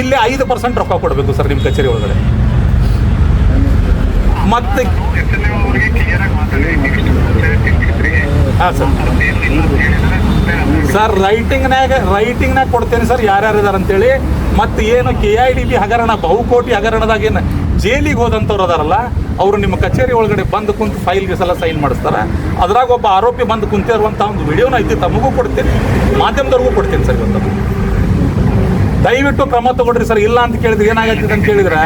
ಇಲ್ಲಿ ಐದು ಪರ್ಸೆಂಟ್ ರೊಕ್ಕ ಕೊಡಬೇಕು ಸರ್ ನಿಮ್ಮ ಕಚೇರಿ ಒಳಗಡೆ. ಮತ್ತೆ ಹಾಂ, ಸರ್. ಸರ್ ರೈಟಿಂಗ್ನಾಗ ರೈಟಿಂಗ್ನಾಗ ಕೊಡ್ತೇನೆ ಸರ್ ಯಾರ್ಯಾರು ಇದಾರೆ ಅಂತೇಳಿ ಮತ್ತು ಏನು ಕೆ ಐ ಡಿ ಬಿ ಹಗರಣ, ಬಹುಕೋಟಿ ಹಗರಣದಾಗ ಏನು ಜೈಲಿಗೆ ಹೋದಂಥವ್ರು ಅದಾರಲ್ಲ, ಅವರು ನಿಮ್ಮ ಕಚೇರಿ ಒಳಗಡೆ ಬಂದು ಕುಂತು ಫೈಲ್ಗೆ ಸಲ ಸೈನ್ ಮಾಡಿಸ್ತಾರೆ. ಅದ್ರಾಗ ಒಬ್ಬ ಆರೋಪಿ ಬಂದು ಕುಂತಿರುವಂಥ ಒಂದು ವಿಡಿಯೋನ ಐತಿ, ತಮಗೂ ಕೊಡ್ತೀನಿ, ಮಾಧ್ಯಮದವ್ರಿಗೂ ಕೊಡ್ತೀನಿ ಸರ್ ಇವತ್ತು. ದಯವಿಟ್ಟು ಕ್ರಮ ತಗೊಳ್ರಿ ಸರ್, ಇಲ್ಲ ಅಂತ ಕೇಳಿದ್ರೆ ಏನಾಗತ್ತಿದೆ ಅಂತ ಕೇಳಿದ್ರೆ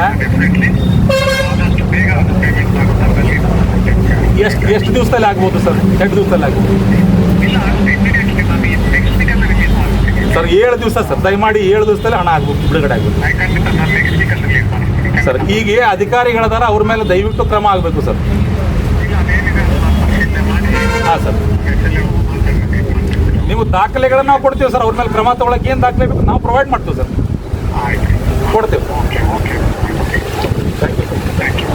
ಎಷ್ಟು ಎಷ್ಟು ದಿವಸದಲ್ಲಿ ಆಗ್ಬೋದು ಸರ್? ಎಷ್ಟು ದಿವಸದಲ್ಲಿ ಆಗ್ಬೋದು. ಸರ್, ಏಳು ದಿವಸ ಸರ್. ದಯಮಾಡಿ ಏಳು ದಿವಸದಲ್ಲಿ ಹಣ ಆಗ್ಬೋದು, ಬಿಡುಗಡೆ ಆಗ್ಬೇಕು ಸರ್ ಈಗ ಅಧಿಕಾರಿಗಳದಾರ ಅವ್ರ ಮೇಲೆ ದಯವಿಟ್ಟು ಕ್ರಮ ಆಗಬೇಕು ಸರ್. ಹಾಂ, ಸರ್. ನೀವು ದಾಖಲೆಗಳನ್ನ ನಾವು ಕೊಡ್ತೀವಿ ಸರ್, ಅವ್ರ ಮೇಲೆ ಕ್ರಮ ತಗೊಳಕ್ಕೆ ಏನು ದಾಖಲೆ ಬೇಕು ನಾವು ಪ್ರೊವೈಡ್ ಮಾಡ್ತೀವಿ ಸರ್. ಕೊಡ್ತೇವೆ. Thank you